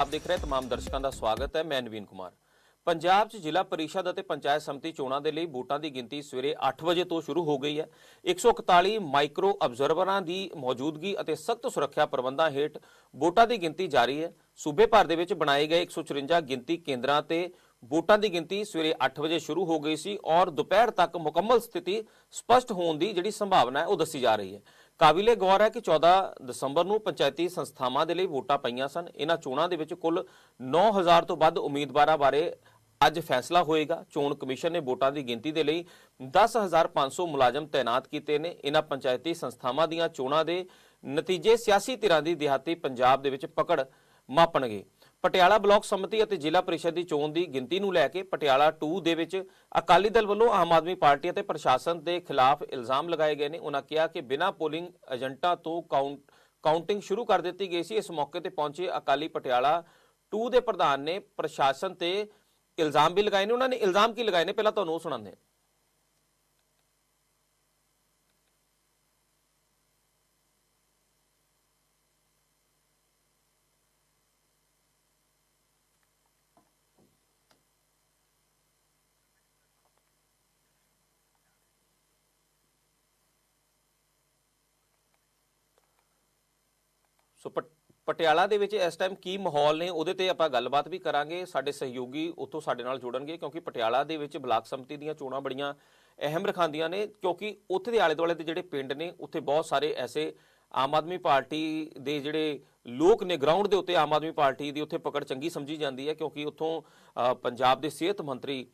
ਆਪ ਦੇਖ ਰਹੇ तमाम ਦਰਸ਼ਕਾਂ ਦਾ ਸਵਾਗਤ ਹੈ ਮੈਂ ਨਵੀਨ ਕੁਮਾਰ ਪੰਜਾਬ 'ਚ ਜ਼ਿਲ੍ਹਾ ਪਰਿਸ਼ਦ ਅਤੇ ਪੰਚਾਇਤ ਸਮਿਤੀ ਚੋਣਾਂ ਦੇ ਲਈ ਵੋਟਾਂ ਦੀ ਗਿਣਤੀ ਸਵੇਰੇ 8 ਵਜੇ ਤੋਂ ਸ਼ੁਰੂ ਹੋ ਗਈ ਹੈ 141 ਮਾਈਕਰੋ ਅਬਜ਼ਰਵਰਾਂ ਦੀ ਮੌਜੂਦਗੀ ਅਤੇ ਸਖਤ ਸੁਰੱਖਿਆ ਪ੍ਰਬੰਧਾਂ ਹੇਠ ਵੋਟਾਂ ਦੀ ਗਿਣਤੀ ਜਾਰੀ ਹੈ ਸੂਬੇ ਭਰ ਦੇ ਵਿੱਚ ਬਣਾਏ ਗਏ 154 ਗਿਣਤੀ ਕੇਂਦਰਾਂ ਤੇ ਵੋਟਾਂ ਦੀ ਗਿਣਤੀ ਸਵੇਰੇ 8 ਵਜੇ ਸ਼ੁਰੂ ਹੋ ਗਈ ਸੀ ਔਰ ਦੁਪਹਿਰ ਤੱਕ ਮੁਕੰਮਲ ਸਥਿਤੀ ਸਪਸ਼ਟ ਹੋਣ ਦੀ ਜਿਹੜੀ ਸੰਭਾਵਨਾ ਹੈ ਉਹ ਦੱਸੀ ਜਾ ਰਹੀ ਹੈ ਕਾਬਿਲੇ ਗੌਰ ਹੈ ਕਿ 14 ਦਸੰਬਰ ਨੂੰ ਪੰਚਾਇਤੀ ਸੰਸਥਾਵਾਂ ਦੇ ਲਈ ਵੋਟਾਂ ਪਈਆਂ ਸਨ। ਇਹਨਾਂ ਚੋਣਾਂ ਦੇ ਵਿੱਚ ਕੁੱਲ 9000 ਤੋਂ ਵੱਧ ਉਮੀਦਵਾਰਾਂ ਬਾਰੇ ਅੱਜ ਫੈਸਲਾ ਹੋਏਗਾ। ਚੋਣ ਕਮਿਸ਼ਨ ਨੇ ਵੋਟਾਂ ਦੀ ਗਿਣਤੀ ਦੇ ਲਈ 10500 ਮੁਲਾਜ਼ਮ ਤਾਇਨਾਤ ਕੀਤੇ ਨੇ। ਇਹਨਾਂ ਪੰਚਾਇਤੀ ਸੰਸਥਾਵਾਂ ਦੀਆਂ ਚੋਣਾਂ ਦੇ ਨਤੀਜੇ ਸਿਆਸੀ ਧਿਰਾਂ ਦੀ ਦਿਹਾਤੀ ਪੰਜਾਬ ਦੇ ਵਿੱਚ ਪਕੜ ਮਾਪਣਗੇ। ਪਟਿਆਲਾ ਬਲਾਕ ਸਮਿਤੀ ਅਤੇ ਜ਼ਿਲ੍ਹਾ ਪਰਿਸ਼ਦ ਦੀ ਚੋਣ ਦੀ ਗਿਣਤੀ ਨੂੰ ਲੈ ਕੇ ਪਟਿਆਲਾ 2 ਦੇ ਵਿੱਚ ਅਕਾਲੀ ਦਲ ਵੱਲੋਂ ਆਮ ਆਦਮੀ ਪਾਰਟੀ ਅਤੇ ਪ੍ਰਸ਼ਾਸਨ ਦੇ ਖਿਲਾਫ ਇਲਜ਼ਾਮ ਲਗਾਏ ਗਏ ਨੇ। ਉਹਨਾਂ ਕਿਹਾ ਕਿ ਬਿਨਾਂ ਪੋਲਿੰਗ ਏਜੰਟਾਂ ਤੋਂ ਕਾਊਂਟ ਕਾਊਂਟਿੰਗ ਸ਼ੁਰੂ ਕਰ ਦਿੱਤੀ ਗਈ ਸੀ। ਇਸ ਮੌਕੇ ਤੇ ਪਹੁੰਚੇ ਅਕਾਲੀ ਪਟਿਆਲਾ 2 ਦੇ ਪ੍ਰਧਾਨ ਨੇ ਪ੍ਰਸ਼ਾਸਨ ਤੇ ਇਲਜ਼ਾਮ ਵੀ ਲਗਾਏ ਨੇ। ਉਹਨਾਂ ਨੇ ਇਲਜ਼ਾਮ ਕੀ ਲਗਾਏ ਨੇ? ਪਹਿਲਾਂ ਤੁਹਾਨੂੰ ਉਹ ਸੁਣਾਉਂਦੇ ਹਾਂ ਸੋ ਪਟ- ਪਟਿਆਲਾ ਦੇ ਵਿੱਚ ਇਸ ਟਾਈਮ ਕੀ ਮਾਹੌਲ ਨੇ, ਉਹਦੇ ਤੇ ਆਪਾਂ ਗੱਲਬਾਤ ਵੀ ਕਰਾਂਗੇ। ਸਾਡੇ ਸਹਿਯੋਗੀ ਉੱਥੋਂ ਸਾਡੇ ਨਾਲ ਜੁੜਨਗੇ, ਕਿਉਂਕਿ ਪਟਿਆਲਾ ਦੇ ਵਿੱਚ ਬਲਾਕ ਸੰਮਤੀ ਦੀਆਂ ਚੋਣਾਂ ਬੜੀਆਂ ਅਹਿਮ ਰਖਾਂਦੀਆਂ ਨੇ, ਕਿਉਂਕਿ ਉੱਥੇ ਦੇ ਆਲੇ ਦੁਆਲੇ ਦੇ ਜਿਹੜੇ ਪਿੰਡ ਨੇ, ਉੱਥੇ ਬਹੁਤ ਸਾਰੇ ਐਸੇ ਆਮ ਆਦਮੀ ਪਾਰਟੀ ਦੇ ਜਿਹੜੇ ਲੋਕ ਨੇ ਗਰਾਊਂਡ ਦੇ ਉੱਤੇ ਆਮ ਆਦਮੀ ਪਾਰਟੀ ਦੀ ਉੱਥੇ ਪਕੜ ਚੰਗੀ ਸਮਝੀ ਜਾਂਦੀ ਹੈ, ਕਿਉਂਕਿ ਉੱਥੋਂ ਪੰਜਾਬ ਦੇ ਸਿਹਤ ਮੰਤਰੀ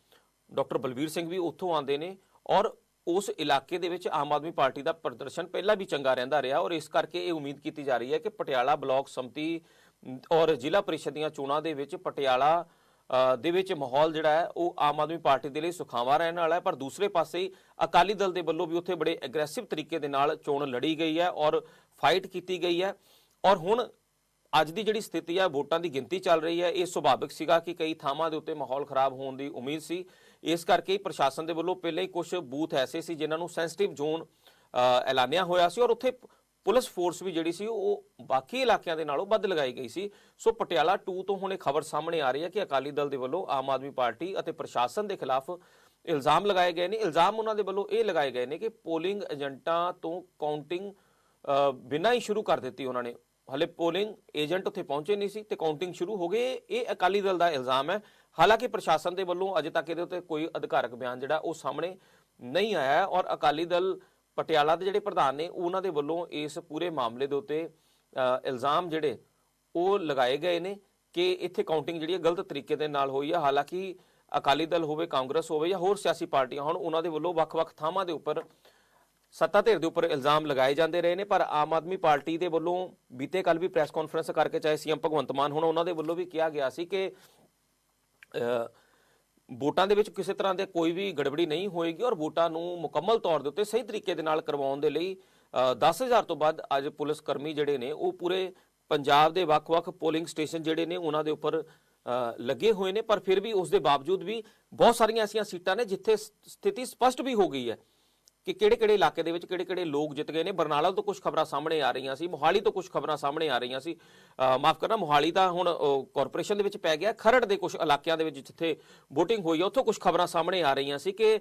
ਡਾਕਟਰ ਬਲਬੀਰ ਸਿੰਘ ਵੀ ਉੱਥੋਂ ਆਉਂਦੇ ਨੇ ਔਰ ਉਸ ਇਲਾਕੇ ਦੇ ਵਿੱਚ ਆਮ ਆਦਮੀ ਪਾਰਟੀ ਦਾ ਪ੍ਰਦਰਸ਼ਨ ਪਹਿਲਾਂ ਵੀ ਚੰਗਾ ਰਹਿੰਦਾ ਰਿਹਾ ਔਰ ਇਸ ਕਰਕੇ ਇਹ ਉਮੀਦ ਕੀਤੀ ਜਾ ਰਹੀ ਹੈ ਕਿ ਪਟਿਆਲਾ ਬਲਾਕ ਸੰਮਤੀ ਔਰ ਜ਼ਿਲ੍ਹਾ ਪਰਿਸ਼ਦ ਦੀਆਂ ਚੋਣਾਂ ਦੇ ਵਿੱਚ ਪਟਿਆਲਾ ਦੇ ਵਿੱਚ ਮਾਹੌਲ ਜਿਹੜਾ ਹੈ, ਉਹ ਆਮ ਆਦਮੀ ਪਾਰਟੀ ਦੇ ਲਈ ਸੁਖਾਵਾਂ ਰਹਿਣ ਵਾਲਾ ਹੈ। ਪਰ ਦੂਸਰੇ ਪਾਸੇ ਅਕਾਲੀ ਦਲ ਦੇ ਵੱਲੋਂ ਵੀ ਉੱਥੇ ਬੜੇ ਐਗਰੈਸਿਵ ਤਰੀਕੇ ਦੇ ਨਾਲ ਚੋਣ ਲੜੀ ਗਈ ਹੈ ਔਰ ਫਾਈਟ ਕੀਤੀ ਗਈ ਹੈ। ਔਰ ਹੁਣ ਅੱਜ ਦੀ ਜਿਹੜੀ ਸਥਿਤੀ ਹੈ, ਵੋਟਾਂ ਦੀ ਗਿਣਤੀ ਚੱਲ ਰਹੀ ਹੈ। ਇਹ ਸੁਭਾਵਿਕ ਸੀਗਾ ਕਿ ਕਈ ਥਾਵਾਂ ਦੇ ਉੱਤੇ ਮਾਹੌਲ ਖਰਾਬ ਹੋਣ ਦੀ ਉਮੀਦ ਸੀ। ਇਸ ਕਰਕੇ ਪ੍ਰਸ਼ਾਸਨ ਦੇ ਵੱਲੋਂ ਪਹਿਲਾਂ ਹੀ ਕੁਝ ਬੂਥ ਐਸੇ ਸੀ ਜਿਨ੍ਹਾਂ ਨੂੰ ਸੈਂਸਿਟਿਵ ਜ਼ੋਨ ਐਲਾਨਿਆ ਹੋਇਆ ਸੀ ਔਰ ਉੱਥੇ ਪੁਲਿਸ ਫੋਰਸ ਵੀ ਜਿਹੜੀ ਸੀ ਉਹ ਬਾਕੀ ਇਲਾਕਿਆਂ ਦੇ ਨਾਲੋਂ ਵੱਧ ਲਗਾਈ ਗਈ ਸੀ। ਸੋ ਪਟਿਆਲਾ 2 ਤੋਂ ਹੁਣ ਇਹ ਖਬਰ ਸਾਹਮਣੇ ਆ ਰਹੀ ਹੈ ਕਿ ਅਕਾਲੀ ਦਲ ਦੇ ਵੱਲੋਂ ਆਮ ਆਦਮੀ ਪਾਰਟੀ ਅਤੇ ਪ੍ਰਸ਼ਾਸਨ ਦੇ ਖਿਲਾਫ ਇਲਜ਼ਾਮ ਲਗਾਏ ਗਏ ਨੇ। ਇਲਜ਼ਾਮ ਉਹਨਾਂ ਦੇ ਵੱਲੋਂ ਇਹ ਲਗਾਏ ਗਏ ਨੇ ਕਿ ਪੋਲਿੰਗ ਏਜੰਟਾਂ ਤੋਂ ਕਾਊਂਟਿੰਗ ਬਿਨਾਂ ਹੀ ਸ਼ੁਰੂ ਕਰ ਦਿੱਤੀ ਉਹਨਾਂ ਨੇ। ਹਲੇ ਪੋਲਿੰਗ ਏਜੰਟ ਉੱਥੇ ਪਹੁੰਚੇ ਨਹੀਂ ਸੀ ਤੇ ਕਾਊਂਟਿੰਗ ਸ਼ੁਰੂ ਹੋ ਗਈ। ਇਹ ਅਕਾਲੀ ਦਲ ਦਾ ਇਲਜ਼ਾਮ ਹੈ। ਹਾਲਾਂਕਿ ਪ੍ਰਸ਼ਾਸਨ ਦੇ ਵੱਲੋਂ ਅਜੇ ਤੱਕ ਇਹਦੇ ਉੱਤੇ ਕੋਈ ਅਧਿਕਾਰਕ ਬਿਆਨ ਜਿਹੜਾ ਉਹ ਸਾਹਮਣੇ ਨਹੀਂ ਆਇਆ ਔਰ ਅਕਾਲੀ ਦਲ ਪਟਿਆਲਾ ਦੇ ਜਿਹੜੇ ਪ੍ਰਧਾਨ ਨੇ, ਉਹਨਾਂ ਦੇ ਵੱਲੋਂ ਇਸ ਪੂਰੇ ਮਾਮਲੇ ਦੇ ਉੱਤੇ ਇਲਜ਼ਾਮ ਜਿਹੜੇ ਉਹ ਲਗਾਏ ਗਏ ਨੇ ਕਿ ਇੱਥੇ ਕਾਊਂਟਿੰਗ ਜਿਹੜੀ ਹੈ ਗਲਤ ਤਰੀਕੇ ਦੇ ਨਾਲ ਹੋਈ ਹੈ। ਹਾਲਾਂਕਿ ਅਕਾਲੀ ਦਲ ਹੋਵੇ, ਕਾਂਗਰਸ ਹੋਵੇ ਜਾਂ ਹੋਰ ਸਿਆਸੀ ਪਾਰਟੀਆਂ ਹੋਣ, ਉਹਨਾਂ ਦੇ ਵੱਲੋਂ ਵੱਖ-ਵੱਖ ਥਾਵਾਂ ਦੇ ਉੱਪਰ ਸੱਤਾ ਧਿਰ ਦੇ ਉੱਪਰ ਇਲਜ਼ਾਮ ਲਗਾਏ ਜਾਂਦੇ ਰਹੇ ਨੇ। ਪਰ ਆਮ ਆਦਮੀ ਪਾਰਟੀ ਦੇ ਵੱਲੋਂ ਬੀਤੇ ਕੱਲ ਵੀ ਪ੍ਰੈਸ ਕਾਨਫਰੰਸ ਕਰਕੇ ਚਾਹੇ ਸੀਐਮ ਭਗਵੰਤ ਮਾਨ ਹੁਣ, ਉਹਨਾਂ ਦੇ ਵੱਲੋਂ ਵੀ ਕਿਹਾ ਗਿਆ ਸੀ ਕਿ ਵੋਟਾਂ ਦੇ ਵਿੱਚ ਕਿਸੇ ਤਰ੍ਹਾਂ ਦੇ ਕੋਈ ਵੀ ਗੜਬੜੀ ਨਹੀਂ ਹੋਏਗੀ ਔਰ ਵੋਟਾਂ ਨੂੰ ਮੁਕੰਮਲ ਤੌਰ ਦੇ ਉੱਤੇ ਸਹੀ ਤਰੀਕੇ ਦੇ ਨਾਲ ਕਰਵਾਉਣ ਦੇ ਲਈ ਅ, 10000 ਤੋਂ ਵੱਧ ਅੱਜ ਪੁਲਿਸ ਕਰਮੀ ਜਿਹੜੇ ਨੇ ਉਹ ਪੂਰੇ ਪੰਜਾਬ ਦੇ ਵੱਖ-ਵੱਖ ਪੋਲਿੰਗ ਸਟੇਸ਼ਨ ਜਿਹੜੇ ਨੇ ਉਹਨਾਂ ਦੇ ਉੱਪਰ ਲੱਗੇ ਹੋਏ ਨੇ ਪਰ ਫਿਰ ਵੀ ਉਸ ਦੇ ਬਾਵਜੂਦ ਵੀ ਬਹੁਤ ਸਾਰੀਆਂ ਐਸੀਆਂ ਸੀਟਾਂ ਨੇ ਜਿੱਥੇ ਸਥਿਤੀ ਸਪਸ਼ਟ ਵੀ ਹੋ ਗਈ ਹੈ। ਕਿ ਕਿਹੜੇ-ਕਿਹੜੇ ਇਲਾਕੇ ਦੇ ਵਿੱਚ ਕਿਹੜੇ-ਕਿਹੜੇ ਲੋਕ ਜਿੱਤ ਗਏ ਨੇ? ਬਰਨਾਲਾ ਤੋਂ ਕੁਝ ਖਬਰਾਂ ਸਾਹਮਣੇ ਆ ਰਹੀਆਂ ਸੀ, ਮੋਹਾਲੀ ਤੋਂ ਕੁਝ ਖਬਰਾਂ ਸਾਹਮਣੇ ਆ ਰਹੀਆਂ ਸੀ। ਮਾਫ ਕਰਨਾ, ਮੋਹਾਲੀ ਤਾਂ ਹੁਣ ਕਾਰਪੋਰੇਸ਼ਨ ਦੇ ਵਿੱਚ ਪੈ ਗਿਆ, ਖਰੜ ਦੇ ਕੁਝ ਇਲਾਕਿਆਂ ਦੇ ਵਿੱਚ ਜਿੱਥੇ VOTING ਹੋਈ ਹੈ ਉੱਥੋਂ ਕੁਝ ਖਬਰਾਂ ਸਾਹਮਣੇ ਆ ਰਹੀਆਂ ਸੀ ਕਿ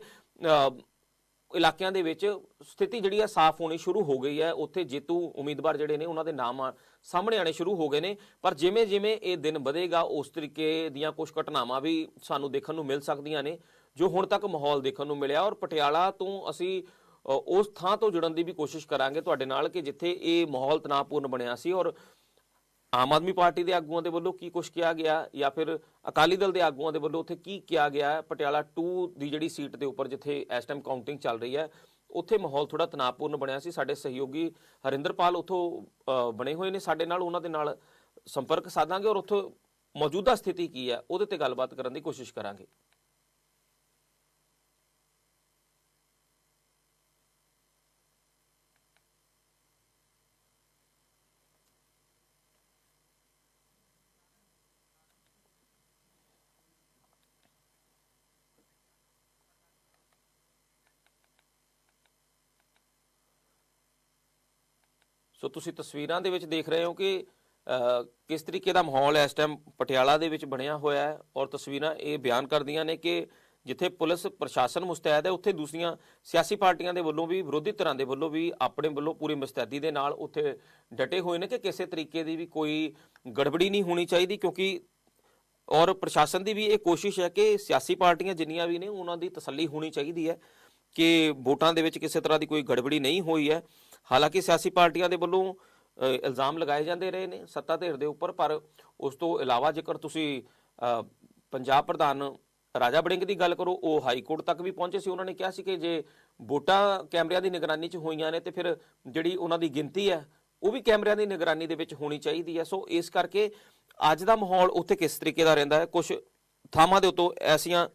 ਇਲਾਕਿਆਂ ਦੇ ਵਿੱਚ ਸਥਿਤੀ ਜਿਹੜੀ ਆ, ਸਾਫ਼ ਹੋਣੀ ਸ਼ੁਰੂ ਹੋ ਗਈ ਹੈ ਉੱਥੇ ਜੇਤੂ ਉਮੀਦਵਾਰ ਜਿਹੜੇ ਨੇ, ਉਹਨਾਂ ਦੇ ਨਾਮ ਆ- ਸਾਹਮਣੇ ਆਣੇ ਸ਼ੁਰੂ ਹੋ ਗਏ ਨੇ। ਪਰ ਜਿਵੇਂ ਜਿਵੇਂ ਇਹ ਦਿਨ ਵਧੇਗਾ, ਉਸ ਤਰੀਕੇ ਦੀਆਂ ਕੁਝ ਘਟਨਾਵਾਂ ਵੀ ਸਾਨੂੰ ਦੇਖਣ ਨੂੰ ਮਿਲ ਸਕਦੀਆਂ ਨੇ। ਜੋ ਹੁਣ ਤੱਕ ਮਾਹੌਲ ਦੇਖਣ ਨੂੰ ਮਿਲਿਆ ਔਰ ਪਟਿਆਲਾ ਤੋਂ ਅਸੀਂ ਉਸ ਥਾਂ ਤੋਂ ਜੁੜਨ ਦੀ ਵੀ ਕੋਸ਼ਿਸ਼ ਕਰਾਂਗੇ ਤੁਹਾਡੇ ਨਾਲ ਕਿ ਜਿੱਥੇ ਇਹ ਮਾਹੌਲ ਤਣਾਅਪੂਰਨ ਬਣਿਆ ਸੀ ਔਰ ਆਮ ਆਦਮੀ ਪਾਰਟੀ ਦੇ ਆਗੂਆਂ ਦੇ ਵੱਲੋਂ ਕੀ ਕੁਝ ਕਿਹਾ ਗਿਆ ਜਾਂ ਫਿਰ ਅਕਾਲੀ ਦਲ ਦੇ ਆਗੂਆਂ ਦੇ ਵੱਲੋਂ ਉੱਥੇ ਕੀ ਕਿਹਾ ਗਿਆ ਪਟਿਆਲਾ 2 ਦੀ ਜਿਹੜੀ ਸੀਟ ਦੇ ਉੱਪਰ ਜਿੱਥੇ ਇਸ ਟਾਈਮ ਕਾਊਂਟਿੰਗ ਚੱਲ ਰਹੀ ਹੈ, ਉੱਥੇ ਮਾਹੌਲ ਥੋੜਾ ਤਣਾਅਪੂਰਨ ਬਣਿਆ ਸੀ। ਸਾਡੇ ਸਹਿਯੋਗੀ ਹਰਿੰਦਰਪਾਲ ਉੱਥੋਂ ਬਣੇ ਹੋਏ ਨੇ ਸਾਡੇ ਨਾਲ, ਉਹਨਾਂ ਦੇ ਨਾਲ ਸੰਪਰਕ ਸਾਧਾਂਗੇ ਔਰ ਉੱਥੋਂ ਮੌਜੂਦਾ ਸਥਿਤੀ ਕੀ ਹੈ, ਉਹਦੇ ਤੇ ਗੱਲਬਾਤ ਕਰਨ ਦੀ ਕੋਸ਼ਿਸ਼ ਕਰਾਂਗੇ। ਸੋ ਤੁਸੀਂ ਤਸਵੀਰਾਂ ਦੇ ਵਿੱਚ ਦੇਖ ਰਹੇ ਹੋ ਕਿ ਕਿਸ ਤਰੀਕੇ ਦਾ ਮਾਹੌਲ ਇਸ ਟਾਈਮ ਪਟਿਆਲਾ ਦੇ ਵਿੱਚ ਬਣਿਆ ਹੋਇਆ ਹੈ ਔਰ ਤਸਵੀਰਾਂ ਇਹ ਬਿਆਨ ਕਰਦੀਆਂ ਨੇ ਕਿ ਜਿੱਥੇ ਪੁਲਿਸ ਪ੍ਰਸ਼ਾਸਨ ਮੁਸਤੈਦ ਹੈ, ਉੱਥੇ ਦੂਸਰੀਆਂ ਸਿਆਸੀ ਪਾਰਟੀਆਂ ਦੇ ਵੱਲੋਂ ਵੀ, ਵਿਰੋਧੀ ਧਿਰਾਂ ਦੇ ਵੱਲੋਂ ਵੀ, ਆਪਣੇ ਵੱਲੋਂ ਪੂਰੀ ਮੁਸਤੈਦੀ ਦੇ ਨਾਲ ਉੱਥੇ ਡਟੇ ਹੋਏ ਨੇ ਕਿ ਕਿਸੇ ਤਰੀਕੇ ਦੀ ਵੀ ਕੋਈ ਗੜਬੜੀ ਨਹੀਂ ਹੋਣੀ ਚਾਹੀਦੀ ਕਿਉਂਕਿ ਔਰ ਪ੍ਰਸ਼ਾਸਨ ਦੀ ਵੀ ਇਹ ਕੋਸ਼ਿਸ਼ ਹੈ ਕਿ ਸਿਆਸੀ ਪਾਰਟੀਆਂ ਜਿੰਨੀਆਂ ਵੀ ਨੇ, ਉਹਨਾਂ ਦੀ ਤਸੱਲੀ ਹੋਣੀ ਚਾਹੀਦੀ ਹੈ ਕਿ ਵੋਟਾਂ ਦੇ ਵਿੱਚ ਕਿਸੇ ਤਰ੍ਹਾਂ ਦੀ ਕੋਈ ਗੜਬੜੀ ਨਹੀਂ ਹੋਈ ਹੈ। ਹਾਲਾਂਕਿ ਸਿਆਸੀ ਪਾਰਟੀਆਂ ਦੇ ਵੱਲੋਂ ਇਲਜ਼ਾਮ ਲਗਾਏ ਜਾਂਦੇ ਰਹੇ ਨੇ ਸੱਤਾ ਧਿਰ ਦੇ ਉੱਪਰ, ਪਰ ਉਸ ਤੋਂ ਇਲਾਵਾ ਜੇਕਰ ਤੁਸੀਂ ਪੰਜਾਬ ਪ੍ਰਧਾਨ ਰਾਜਾ ਬੜਿੰਗ ਦੀ ਗੱਲ ਕਰੋ, ਉਹ ਹਾਈ ਕੋਰਟ ਤੱਕ ਵੀ ਪਹੁੰਚੇ ਸੀ। ਉਹਨਾਂ ਨੇ ਕਿਹਾ ਸੀ ਕਿ ਜੇ ਵੋਟਾਂ ਕੈਮਰਿਆਂ ਦੀ ਨਿਗਰਾਨੀ 'ਚ ਹੋਈਆਂ ਨੇ, ਤੇ ਫਿਰ ਜਿਹੜੀ ਉਹਨਾਂ ਦੀ ਗਿਣਤੀ ਹੈ, ਉਹ ਵੀ ਕੈਮਰਿਆਂ ਦੀ ਨਿਗਰਾਨੀ ਦੇ ਵਿੱਚ ਹੋਣੀ ਚਾਹੀਦੀ ਹੈ। ਸੋ ਇਸ ਕਰਕੇ ਅੱਜ ਦਾ ਮਾਹੌਲ ਉੱਥੇ ਕਿਸ ਤਰੀਕੇ ਦਾ ਰਹਿੰਦਾ ਹੈ? ਕੁਝ ਥਾਵਾਂ ਦੇ ਉੱਤੋਂ ਐਸੀਆਂ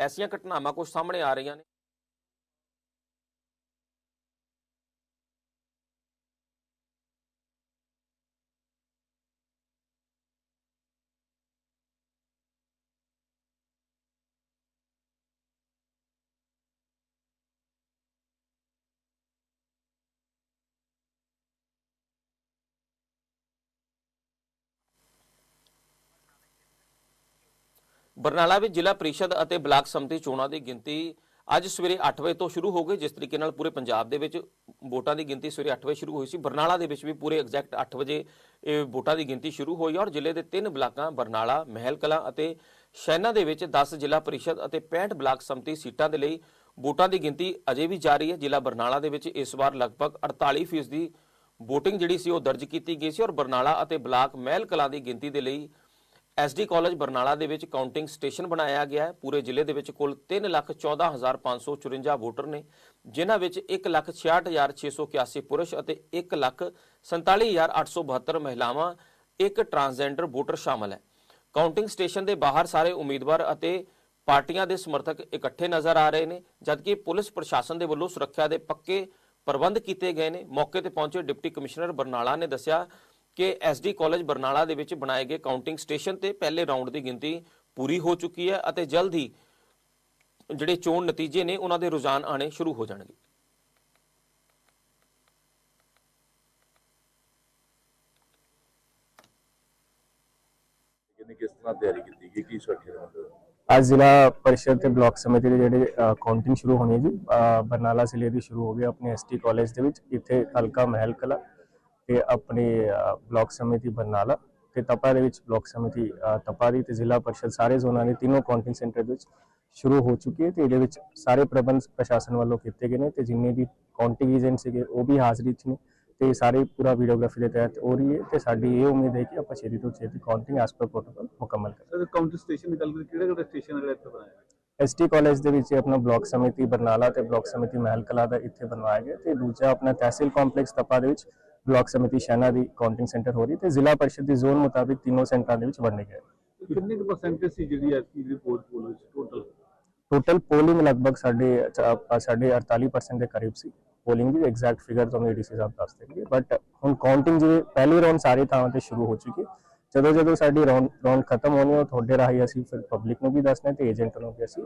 ਐਸੀਆਂ ਘਟਨਾਵਾਂ ਕੁਝ ਸਾਹਮਣੇ ਆ ਰਹੀਆਂ ਨੇ। ਬਰਨਾਲਾ ਵਿੱਚ ਜ਼ਿਲ੍ਹਾ ਪ੍ਰੀਸ਼ਦ ਅਤੇ ਬਲਾਕ ਸੰਮਤੀ ਚੋਣਾਂ ਦੀ ਗਿਣਤੀ ਅੱਜ ਸਵੇਰੇ 8 ਵਜੇ ਤੋਂ ਸ਼ੁਰੂ ਹੋ ਗਈ, ਜਿਸ ਤਰੀਕੇ ਨਾਲ ਪੂਰੇ ਪੰਜਾਬ ਦੇ ਵਿੱਚ ਵੋਟਾਂ ਦੀ ਗਿਣਤੀ ਸਵੇਰੇ 8 ਵਜੇ ਸ਼ੁਰੂ ਹੋਈ ਸੀ। ਬਰਨਾਲਾ ਦੇ ਵਿੱਚ ਵੀ ਪੂਰੇ ਐਗਜ਼ੈਕਟ 8 ਵਜੇ ਇਹ ਵੋਟਾਂ ਦੀ ਗਿਣਤੀ ਸ਼ੁਰੂ ਹੋਈ ਔਰ ਜ਼ਿਲ੍ਹੇ ਦੇ ਤਿੰਨ ਬਲਾਕਾਂ, ਬਰਨਾਲਾ, ਮਹਿਲ ਕਲਾਂ ਅਤੇ ਸ਼ੈਨਾ ਦੇ ਵਿੱਚ 10 ਜ਼ਿਲ੍ਹਾ ਪ੍ਰੀਸ਼ਦ ਅਤੇ 65 ਬਲਾਕ ਸੰਮਤੀ ਸੀਟਾਂ ਦੇ ਲਈ ਵੋਟਾਂ ਦੀ ਗਿਣਤੀ ਅਜੇ ਵੀ ਜਾਰੀ ਹੈ। ਜ਼ਿਲ੍ਹਾ ਬਰਨਾਲਾ ਦੇ ਵਿੱਚ ਇਸ ਵਾਰ ਲਗਭਗ 48% ਦੀ VOTING ਜਿਹੜੀ ਸੀ ਉਹ ਦਰਜ ਕੀਤੀ ਗਈ ਸੀ ਔਰ ਬਰਨਾਲਾ ਅਤੇ ਬਲਾਕ ਮਹਿਲ ਕਲਾਂ ਦੀ ਗਿਣਤੀ ਦੇ ਲਈ ਐਸਡੀ ਕਾਲਜ ਬਰਨਾਲਾ ਦੇ ਵਿੱਚ ਕਾਊਂਟਿੰਗ ਸਟੇਸ਼ਨ ਬਣਾਇਆ ਗਿਆ ਹੈ। ਪੂਰੇ ਜ਼ਿਲ੍ਹੇ ਦੇ ਵਿੱਚ ਕੁੱਲ 314554 ਵੋਟਰ ਨੇ, ਜਿਨ੍ਹਾਂ ਵਿੱਚ 166681 ਪੁਰਸ਼ ਅਤੇ 147872 ਮਹਿਲਾਵਾਂ, ਇੱਕ ਟਰਾਂਸਜੈਂਡਰ ਵੋਟਰ ਸ਼ਾਮਲ ਹੈ। ਕਾਊਂਟਿੰਗ ਸਟੇਸ਼ਨ ਦੇ ਬਾਹਰ ਸਾਰੇ ਉਮੀਦਵਾਰ ਅਤੇ ਪਾਰਟੀਆਂ ਦੇ ਸਮਰਥਕ ਇਕੱਠੇ ਨਜ਼ਰ ਆ ਰਹੇ ਨੇ, ਜਦਕਿ ਪੁਲਿਸ ਪ੍ਰਸ਼ਾਸਨ ਦੇ ਵੱਲੋਂ ਸੁਰੱਖਿਆ ਦੇ ਪੱਕੇ ਪ੍ਰਬੰਧ ਕੀਤੇ ਗਏ ਨੇ। ਮੌਕੇ ਤੇ ਪਹੁੰਚੇ ਡਿਪਟੀ ਕਮਿਸ਼ਨਰ ਬਰਨਾਲਾ ਨੇ ਦੱਸਿਆ ਕਿ ਐਸਡੀ ਕਾਲਜ ਬਰਨਾਲਾ ਦੇ ਵਿੱਚ ਬਣਾਏ ਗਏ ਕਾਊਂਟਿੰਗ ਸਟੇਸ਼ਨ ਤੇ ਪਹਿਲੇ ਰਾਉਂਡ ਦੀ ਗਿਣਤੀ ਪੂਰੀ ਹੋ ਚੁੱਕੀ ਹੈ ਅਤੇ ਜਲਦ ਹੀ ਜਿਹੜੇ ਚੋਣ ਨਤੀਜੇ ਨੇ ਉਹਨਾਂ ਦੇ ਰੁਝਾਨ ਆਣੇ ਸ਼ੁਰੂ ਹੋ ਜਾਣਗੇ। ਕਿੰਨੀ ਕਿਸ ਤਰ੍ਹਾਂ ਤਿਆਰੀ ਕੀਤੀ ਗਈ? ਕੀ ਸੁਰੱਖਿਆ ਦੇ ਮਤਲਬ ਅੱਜ ਜ਼ਿਲ੍ਹਾ ਪਰਿਸ਼ਦ ਤੇ ਬਲਾਕ ਸਮਿਤੀ ਦੇ ਜਿਹੜੇ ਕਾਊਂਟਿੰਗ ਸ਼ੁਰੂ ਹੋਣੀ ਹੈ ਜੀ। ਬਰਨਾਲਾ ਜ਼ਿਲ੍ਹੇ ਦੀ ਸ਼ੁਰੂ ਹੋ ਗਈ ਆਪਣੇ ਐਸਟੀ ਕਾਲਜ ਦੇ ਵਿੱਚ ਇੱਥੇ ਹਲਕਾ ਮਹਿਲ ਕਲਾ ਅ, ਬਲਾਕ ਸਮਿਤੀ ਬਰਨਾਲਾ ਤੇ ਤਪਾ ਦੇ ਵਿੱਚ ਬਲਾਕ ਸਮਿਤੀ ਅ, ਤਪਾ ਦੀ ਤੇ ਜ਼ਿਲ੍ਹਾ ਪਰਿਸ਼ਦ ਸਾਰੇ ਜ਼ੋਨਾਂ ਦੇ ਤਿੰਨੋਂ ਕਾਊਂਟਿੰਗ ਸੈਂਟਰ ਵਿੱਚ ਸ਼ੁਰੂ ਹੋ ਚੁੱਕੀ ਹੈ ਤੇ ਇਹਦੇ ਵਿੱਚ ਸਾਰੇ ਪ੍ਰਬੰਧ ਪ੍ਰਸ਼ਾਸਨ ਵੱਲੋਂ ਕੀਤੇ ਗਏ ਨੇ ਤੇ ਜਿੰਨੇ ਵੀ ਕਾਊਂਟਿੰਗ ਏਜੰਟ ਸੀਗੇ ਉਹ ਵੀ ਹਾਜ਼ਰੀ 'ਚ ਨੇ ਤੇ ਸਾਰੇ ਪੂਰਾ ਵੀਡੀਓਗ੍ਰਾਫੀ ਦੇ ਤਹਿਤ ਹੋ ਰਹੀ ਹੈ ਤੇ ਸਾਡੀ ਇਹ ਉਮੀਦ ਹੈ ਕਿ ਆਪਾਂ ਛੇਤੀ ਤੋਂ ਛੇਤੀ ਕਾਊਂਟਿੰਗ ਐਸ ਪਰ ਪ੍ਰੋਟੋਕਾਲ ਮੁਕੰਮਲ ਕਰਾਂਗੇ। ਸਰ ਕਾਊਂਟਰ ਸਟੇਸ਼ਨ ਦੀ ਗੱਲ ਕਰੀਏ ਕਿਹੜੇ ਕਿਹੜੇ ਸਟੇਸ਼ਨ ਜਿਹੜੇ ਇੱਥੇ ਬਣਾਏ ਗਏ? ਐਸਟੀ ਕਾਲਜ ਦੇ ਵਿੱਚ ਆਪਣਾ ਬਲਾਕ ਸਮਿਤੀ ਬਰਨਾਲਾ ਤੇ ਬਲਾਕ ਸਮਿਤੀ ਮਹਿਲ ਕਲਾ ਦਾ ਇੱਥੇ ਬਣਵਾਇਆ ਗਿਆ ਤੇ ਦੂਜਾ ਆਪਣਾ ਤਹਿਸੀਲ ਕੰਪਲੈਕਸ ਤਪਾ ਦੇ ਵਿੱਚ ਬਲਾਕ ਸਮਿਤੀ ਸ਼ੈਨਾ ਦੀ ਕਾਊਂਟਿੰਗ ਸੈਂਟਰ ਹੋ ਰਹੀ ਤੇ ਜ਼ਿਲ੍ਹਾ ਪਰਿਸ਼ਦ ਦੀ ਜ਼ੋਨ ਮੁਤਾਬਿਕ ਤਿੰਨੋਂ ਸੈਂਟਰਾਂ ਦੇ ਵਿੱਚ ਵੰਡੇ ਗਏ। ਕਿੰਨੇ ਕੁ ਪਰਸੈਂਟੇਜ ਸੀ ਜਿਹੜੀ ਐਤਕੀ ਦੀ ਪੋਲ ਵਿੱਚ ਟੋਟਲ ਟੋਟਲ ਪੋਲਿੰਗ ਲਗਭਗ ਸਾਡੇ ਸਾਡੇ 48% ਦੇ ਕਰੀਬ ਸੀ। ਪੋਲਿੰਗ ਦੀ ਐਗਜ਼ੈਕਟ ਫਿਗਰ ਤੁਹਾਨੂੰ ਏਡੀਸੀ ਸਾਹਿਬ ਦੱਸ ਦੇਣਗੇ। ਬਟ ਹੁਣ ਕਾਊਂਟਿੰਗ ਜਿਵੇਂ ਪਹਿਲੀ ਰਾਉਂਡ ਸਾਰੇ ਥਾਵਾਂ ਤੇ ਸ਼ੁਰੂ ਹੋ ਚੁੱਕੀ ਜਦੋਂ ਜਦੋਂ ਸਾਡੀ ਰਾਉਂਡ ਰਾਉਂਡ ਖਤਮ ਹੋਣੀ ਹੈ ਤੁਹਾਡੇ ਰਾਹੀਂ ਅਸੀਂ ਫਿਰ ਪਬਲਿਕ ਨੂੰ ਵੀ ਦੱਸਣਾ ਤੇ ਏਜੰਟ ਨੂੰ ਵੀ ਅਸੀਂ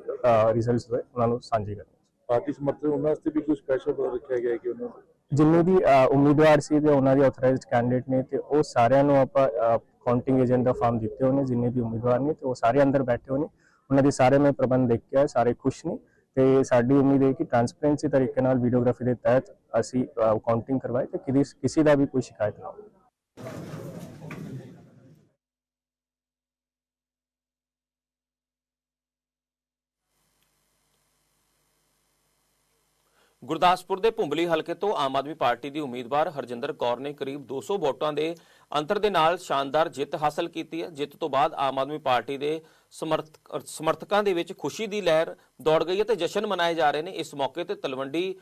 ਰਿਜ਼ਲਟਸ ਉਹਨਾਂ ਨੂੰ ਸਾਂਝੇ ਕਰਨਾ ਪਾਰਟੀ ਸਮਰਥਕ ਉਹਨਾਂ ਵਾਸਤੇ ਵੀ ਕੋਈ ਸਪੈਸ਼ਲ ਰੱਖਿਆ ਗਿਆ ਹੈ ਕਿ ਉਹਨਾਂ ਜਿੰਨੇ ਵੀ ਉਮੀਦਵਾਰ ਸੀ ਤੇ ਉਹਨਾਂ ਦੇ ਆਥੋਰਾਈਜ਼ਡ ਕੈਂਡੀਡੇਟ ਨੇ ਤੇ ਉਹ ਸਾਰਿਆਂ ਨੂੰ ਆਪਾਂ ਕਾਊਂਟਿੰਗ ਏਜੰਟ ਦਾ ਫਾਰਮ ਦਿੱਤੇ ਹੋਏ ਜਿੰਨੇ ਵੀ ਉਮੀਦਵਾਰ ਨੇ ਤੇ ਉਹ ਸਾਰੇ ਅੰਦਰ ਬੈਠੇ ਹੋਏ ਉਹਨਾਂ ਦੇ ਸਾਰੇ ਮੈਂ ਪ੍ਰਬੰਧ ਦੇਖ ਕੇ ਸਾਰੇ ਖੁਸ਼ ਨੇ ਤੇ ਸਾਡੀ ਉਮੀਦ ਹੈ ਕਿ ਟ੍ਰਾਂਸਪੇਰੈਂਸੀ ਤਰੀਕੇ ਨਾਲ ਵੀਡੀਓਗ੍ਰਾਫੀ ਦੇ ਤਹਿਤ ਅਸੀਂ ਕਾਊਂਟਿੰਗ ਕਰਵਾਏ ਤੇ ਕਿਸੇ ਦਾ ਵੀ ਕੋਈ ਸ਼ਿਕਾਇਤ ਨਾ ਹੋਵੇ। ਗੁਰਦਾਸਪੁਰ ਦੇ ਭੁੰਬਲੀ ਹਲਕੇ ਤੋਂ ਆਮ ਆਦਮੀ ਪਾਰਟੀ ਦੀ ਉਮੀਦਵਾਰ ਹਰਜਿੰਦਰ ਕੌਰ ਨੇ ਕਰੀਬ 200 ਵੋਟਾਂ ਦੇ ਅੰਤਰ ਦੇ ਨਾਲ ਸ਼ਾਨਦਾਰ ਜਿੱਤ ਹਾਸਲ ਕੀਤੀ ਹੈ। ਜਿੱਤ ਤੋਂ ਬਾਅਦ ਆਮ ਆਦਮੀ ਪਾਰਟੀ ਦੇ ਸਮਰਥ- ਸਮਰਥਕਾਂ ਦੇ ਵਿੱਚ ਖੁਸ਼ੀ ਦੀ ਲਹਿਰ ਦੌੜ ਗਈ ਹੈ ਤੇ ਜਸ਼ਨ ਮਨਾਏ ਜਾ ਰਹੇ ਨੇ। ਇਸ ਮੌਕੇ ਤੇ ਤਲਵੰਡੀ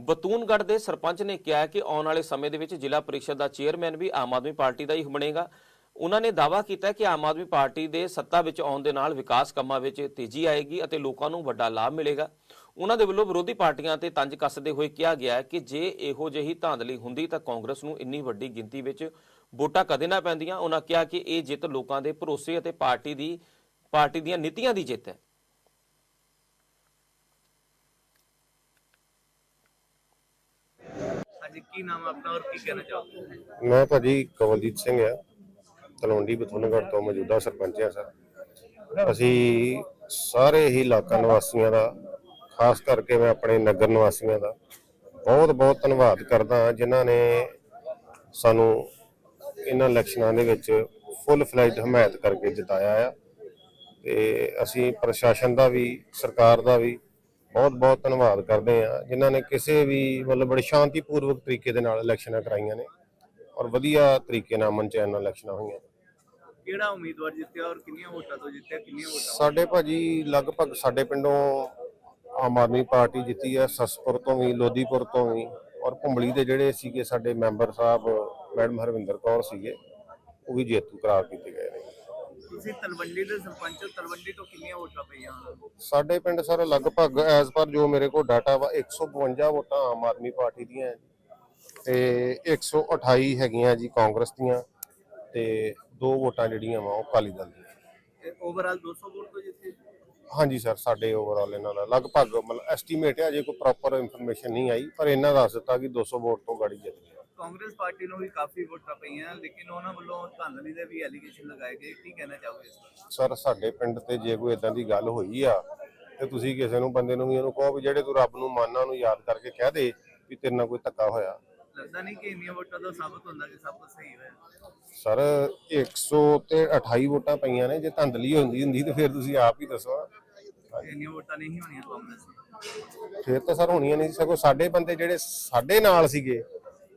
ਬਤੂਨਗੜ ਦੇ ਸਰਪੰਚ ਨੇ ਕਿਹਾ ਕਿ ਆਉਣ ਵਾਲੇ ਸਮੇਂ ਦੇ ਵਿੱਚ ਜ਼ਿਲ੍ਹਾ ਪਰਿਸ਼ਦ ਦਾ ਚੇਅਰਮੈਨ ਵੀ ਆਮ ਆਦਮੀ ਪਾਰਟੀ ਦਾ ਹੀ ਬਣੇਗਾ। ਉਹਨਾਂ ਨੇ ਦਾਅਵਾ ਕੀਤਾ ਕਿ ਆਮ ਆਦਮੀ ਪਾਰਟੀ ਦੇ ਸੱਤਾ ਵਿੱਚ ਆਉਣ ਦੇ ਨਾਲ ਵਿਕਾਸ ਕੰਮਾਂ ਵਿੱਚ ਤੇਜ਼ੀ ਆਏਗੀ ਅਤੇ ਲੋਕਾਂ ਨੂੰ ਵੱਡਾ ਲਾਭ ਮਿਲੇਗਾ। ਉਹਨਾਂ ਦੇ ਵੱਲੋਂ ਵਿਰੋਧੀ ਪਾਰਟੀਆਂ ਤੇ ਤੰਜ ਕੱਸਦੇ ਹੋਏ ਕਿਹਾ ਗਿਆ ਹੈ ਕਿ ਜੇ ਇਹੋ ਜਿਹੀ ਧਾਂਦਲੀ ਹੁੰਦੀ ਤਾਂ ਕਾਂਗਰਸ ਨੂੰ ਇੰਨੀ ਵੱਡੀ ਗਿਣਤੀ ਵਿੱਚ ਵੋਟਾਂ ਕਦੇ ਨਾ ਪੈਂਦੀਆਂ। ਉਹਨਾਂ ਕਿਹਾ ਕਿ ਇਹ ਜਿੱਤ ਲੋਕਾਂ ਦੇ ਭਰੋਸੇ ਅਤੇ ਪਾਰਟੀ ਦੀ ਪਾਰਟੀ ਦੀਆਂ ਨੀਤੀਆਂ ਦੀ ਜਿੱਤ ਹੈ। ਜੀ ਕੀ ਨਾਮ ਆ ਆਪਣਾ ਔਰ ਕੀ ਕਹਿਣਾ ਚਾਹੋਗੇ? ਮੈਂ ਭਾਜੀ ਕਵਲਜੀਤ ਸਿੰਘ ਆ। ਤਲਵੰਡੀ ਬਥੋਨਗੜ ਤੋਂ ਮੌਜੂਦਾ ਸਰਪੰਚ ਆ ਸਰ। ਅਸੀਂ ਸਾਰੇ ਹੀ ਇਲਾਕਾ ਨਿਵਾਸੀਆਂ ਦਾ ਖਾਸ ਕਰਕੇ ਮੈਂ ਆਪਣੇ ਨਗਰ ਨਿਵਾਸੀਆਂ ਦਾ ਬਹੁਤ ਬਹੁਤ ਧੰਨਵਾਦ ਕਰਦਾ ਜਿਨ੍ਹਾਂ ਨੇ ਸਾਨੂੰ ਇਹਨਾਂ ਇਲੈਕਸ਼ਨਾਂ ਦੇ ਵਿੱਚ ਫੁੱਲ ਫਲੈਜਡ ਹਮਾਇਤ ਕਰਕੇ ਜਿਤਾਇਆ ਆ। ਤੇ ਅਸੀਂ ਪ੍ਰਸ਼ਾਸਨ ਦਾ ਵੀ ਸਰਕਾਰ ਦਾ ਵੀ ਬਹੁਤ ਬਹੁਤ ਧੰਨਵਾਦ ਕਰਦੇ ਆ ਜਿਨ੍ਹਾਂ ਨੇ ਕਿਸੇ ਵੀ ਮਤਲਬ ਬੜੇ ਸ਼ਾਂਤੀਪੂਰਵਕ ਤਰੀਕੇ ਦੇ ਨਾਲ ਇਲੈਕਸ਼ਨਾਂ ਕਰਾਈਆਂ ਨੇ ਔਰ ਵਧੀਆ ਤਰੀਕੇ ਨਾਲ ਅਮਨ ਚੈਨ ਨਾਲ ਇਲੈਕਸ਼ਨਾਂ ਹੋਈਆਂ ਕਿਹੜਾ ਉਮੀਦਵਾਰ ਜਿੱਤਿਆ ਔਰ ਕਿੰਨੀਆਂ ਵੋਟਾਂ ਤੋਂ ਜਿੱਤਿਆ ਕਿੰਨੀਆਂ ਵੋਟਾਂ ਸਾਡੇ ਭਾਜੀ ਲਗਭਗ ਸਾਡੇ ਪਿੰਡੋਂ ਆਮ ਆਦਮੀ ਪਾਰਟੀ ਜਿੱਤੀ ਹੈ ਸਸਪੁਰ ਤੋਂ ਵੀ ਲੋਧੀਪੁਰ ਤੋਂ ਵੀ ਔਰ ਭੁੰਬਲੀ ਦੇ ਜਿਹੜੇ ਸੀਗੇ ਸਾਡੇ ਮੈਂਬਰ ਸਾਹਿਬ ਮੈਡਮ ਹਰਵਿੰਦਰ ਕੌਰ ਸੀਗੇ ਉਹ ਵੀ ਜੇਤੂ ਕਰਾਰ ਕੀਤੇ ਗਏ ਨੇ। ਤੁਸੀਂ ਤਲਵੰਡੀ ਦੇ ਸਰਪੰਚ ਹੋ ਤਲਵੰਡੀ ਤੋਂ ਕਿੰਨੀਆਂ ਵੋਟਾਂ ਪਈਆਂ? ਸਾਡੇ ਪਿੰਡ ਸਰ ਲਗਭਗ ਐਸ ਪਰ ਜੋ ਮੇਰੇ ਕੋਲ ਡਾਟਾ ਵਾ 152 ਵੋਟਾਂ ਆਮ ਆਦਮੀ ਪਾਰਟੀ ਦੀਆਂ ਤੇ 128 ਹੈਗੀਆਂ ਜੀ ਕਾਂਗਰਸ ਦੀਆਂ ਤੇ ਦੋ ਵੋਟਾਂ ਜਿਹੜੀਆਂ ਵਾ ਉਹ ਅਕਾਲੀ ਦਲ ਦੀਆਂ। ਓਵਰਆਲ 200 ਵੋਟ ਤੋਂ ਜਿੱਤੇ? ਹਾਂਜੀ ਸਰ ਸਾਡੇ ਓਵਰਆਲ ਇਹਨਾਂ ਦਾ ਲਗਭਗ ਮਤਲਬ ਐਸਟੀਮੇਟ ਹੈ ਅਜੇ ਕੋਈ ਪ੍ਰੋਪਰ ਇਨਫੋਰਮੇਸ਼ਨ ਨਹੀਂ ਆਈ ਪਰ ਇਹਨਾਂ ਦੱਸ ਦਿੱਤਾ ਕਿ 200 ਵੋਟ ਤੋਂ ਗਾੜੀ ਜਿੱਤ ਗਏ। ਕਾਂਗਰਸ ਪਾਰਟੀ ਨੂੰ ਵੀ ਕਾਫੀ ਵੋਟਾਂ ਪਈਆਂ ਲੇਕਿਨ ਉਹਨਾਂ ਵੱਲੋਂ ਧਾਂਦਲੀ ਦੇ ਵੀ ਐਲੀਗੇਸ਼ਨ ਲਗਾਏ ਗਏ ਕੀ ਕਹਿਣਾ ਚਾਹੋਗੇ ਇਸ ਬਾਰੇ? ਸਰ ਸਾਡੇ ਪਿੰਡ ਤੇ ਜੇ ਕੋਈ ਇਦਾਂ ਦੀ ਗੱਲ ਹੋਈ ਆ ਤੇ ਤੁਸੀਂ ਕਿਸੇ ਨੂੰ ਬੰਦੇ ਨੂੰ ਵੀ ਇਹਨੂੰ ਕਹੋ ਵੀ ਜਿਹੜੇ ਤੂੰ ਰੱਬ ਨੂੰ ਮੰਨਣਾ ਨੂੰ ਯਾਦ ਕਰਕੇ ਕਹਿ ਦੇ ਵੀ ਤੇਰੇ ਨਾਲ ਕੋਈ ਧੱਕਾ ਹੋਇਆ। ਲੱਗਦਾ ਨਹੀਂ ਕਿ ਇੰਨੀਆਂ ਵੋਟਾਂ ਤੋਂ ਸਾਬਤ ਹੁੰਦਾ ਕਿ ਸਭ ਕੁਝ ਸਹੀ ਹੋਇਆ। ਸਰ 100 ਤੇ 28 ਵੋਟਾਂ ਪਈਆਂ ਨੇ ਜੇ ਧੰਦਲੀ ਹੁੰਦੀ ਹੁੰਦੀ ਤੇ ਫਿਰ ਤੁਸੀਂ ਆਪ ਹੀ ਦੱਸੋ। ਇੰਨੀਆਂ ਵੋਟਾਂ ਨਹੀਂ ਹੋਣੀਆਂ ਕਾਂਗਰਸ ਦੀਆਂ। ਫਿਰ ਤਾਂ ਸਰ ਹੋਣੀਆਂ ਨਹੀਂ ਸੀ। ਸਗੋਂ ਸਾਡੇ ਬੰਦੇ ਜਿਹੜੇ ਸਾਡੇ ਨਾਲ ਸੀਗੇ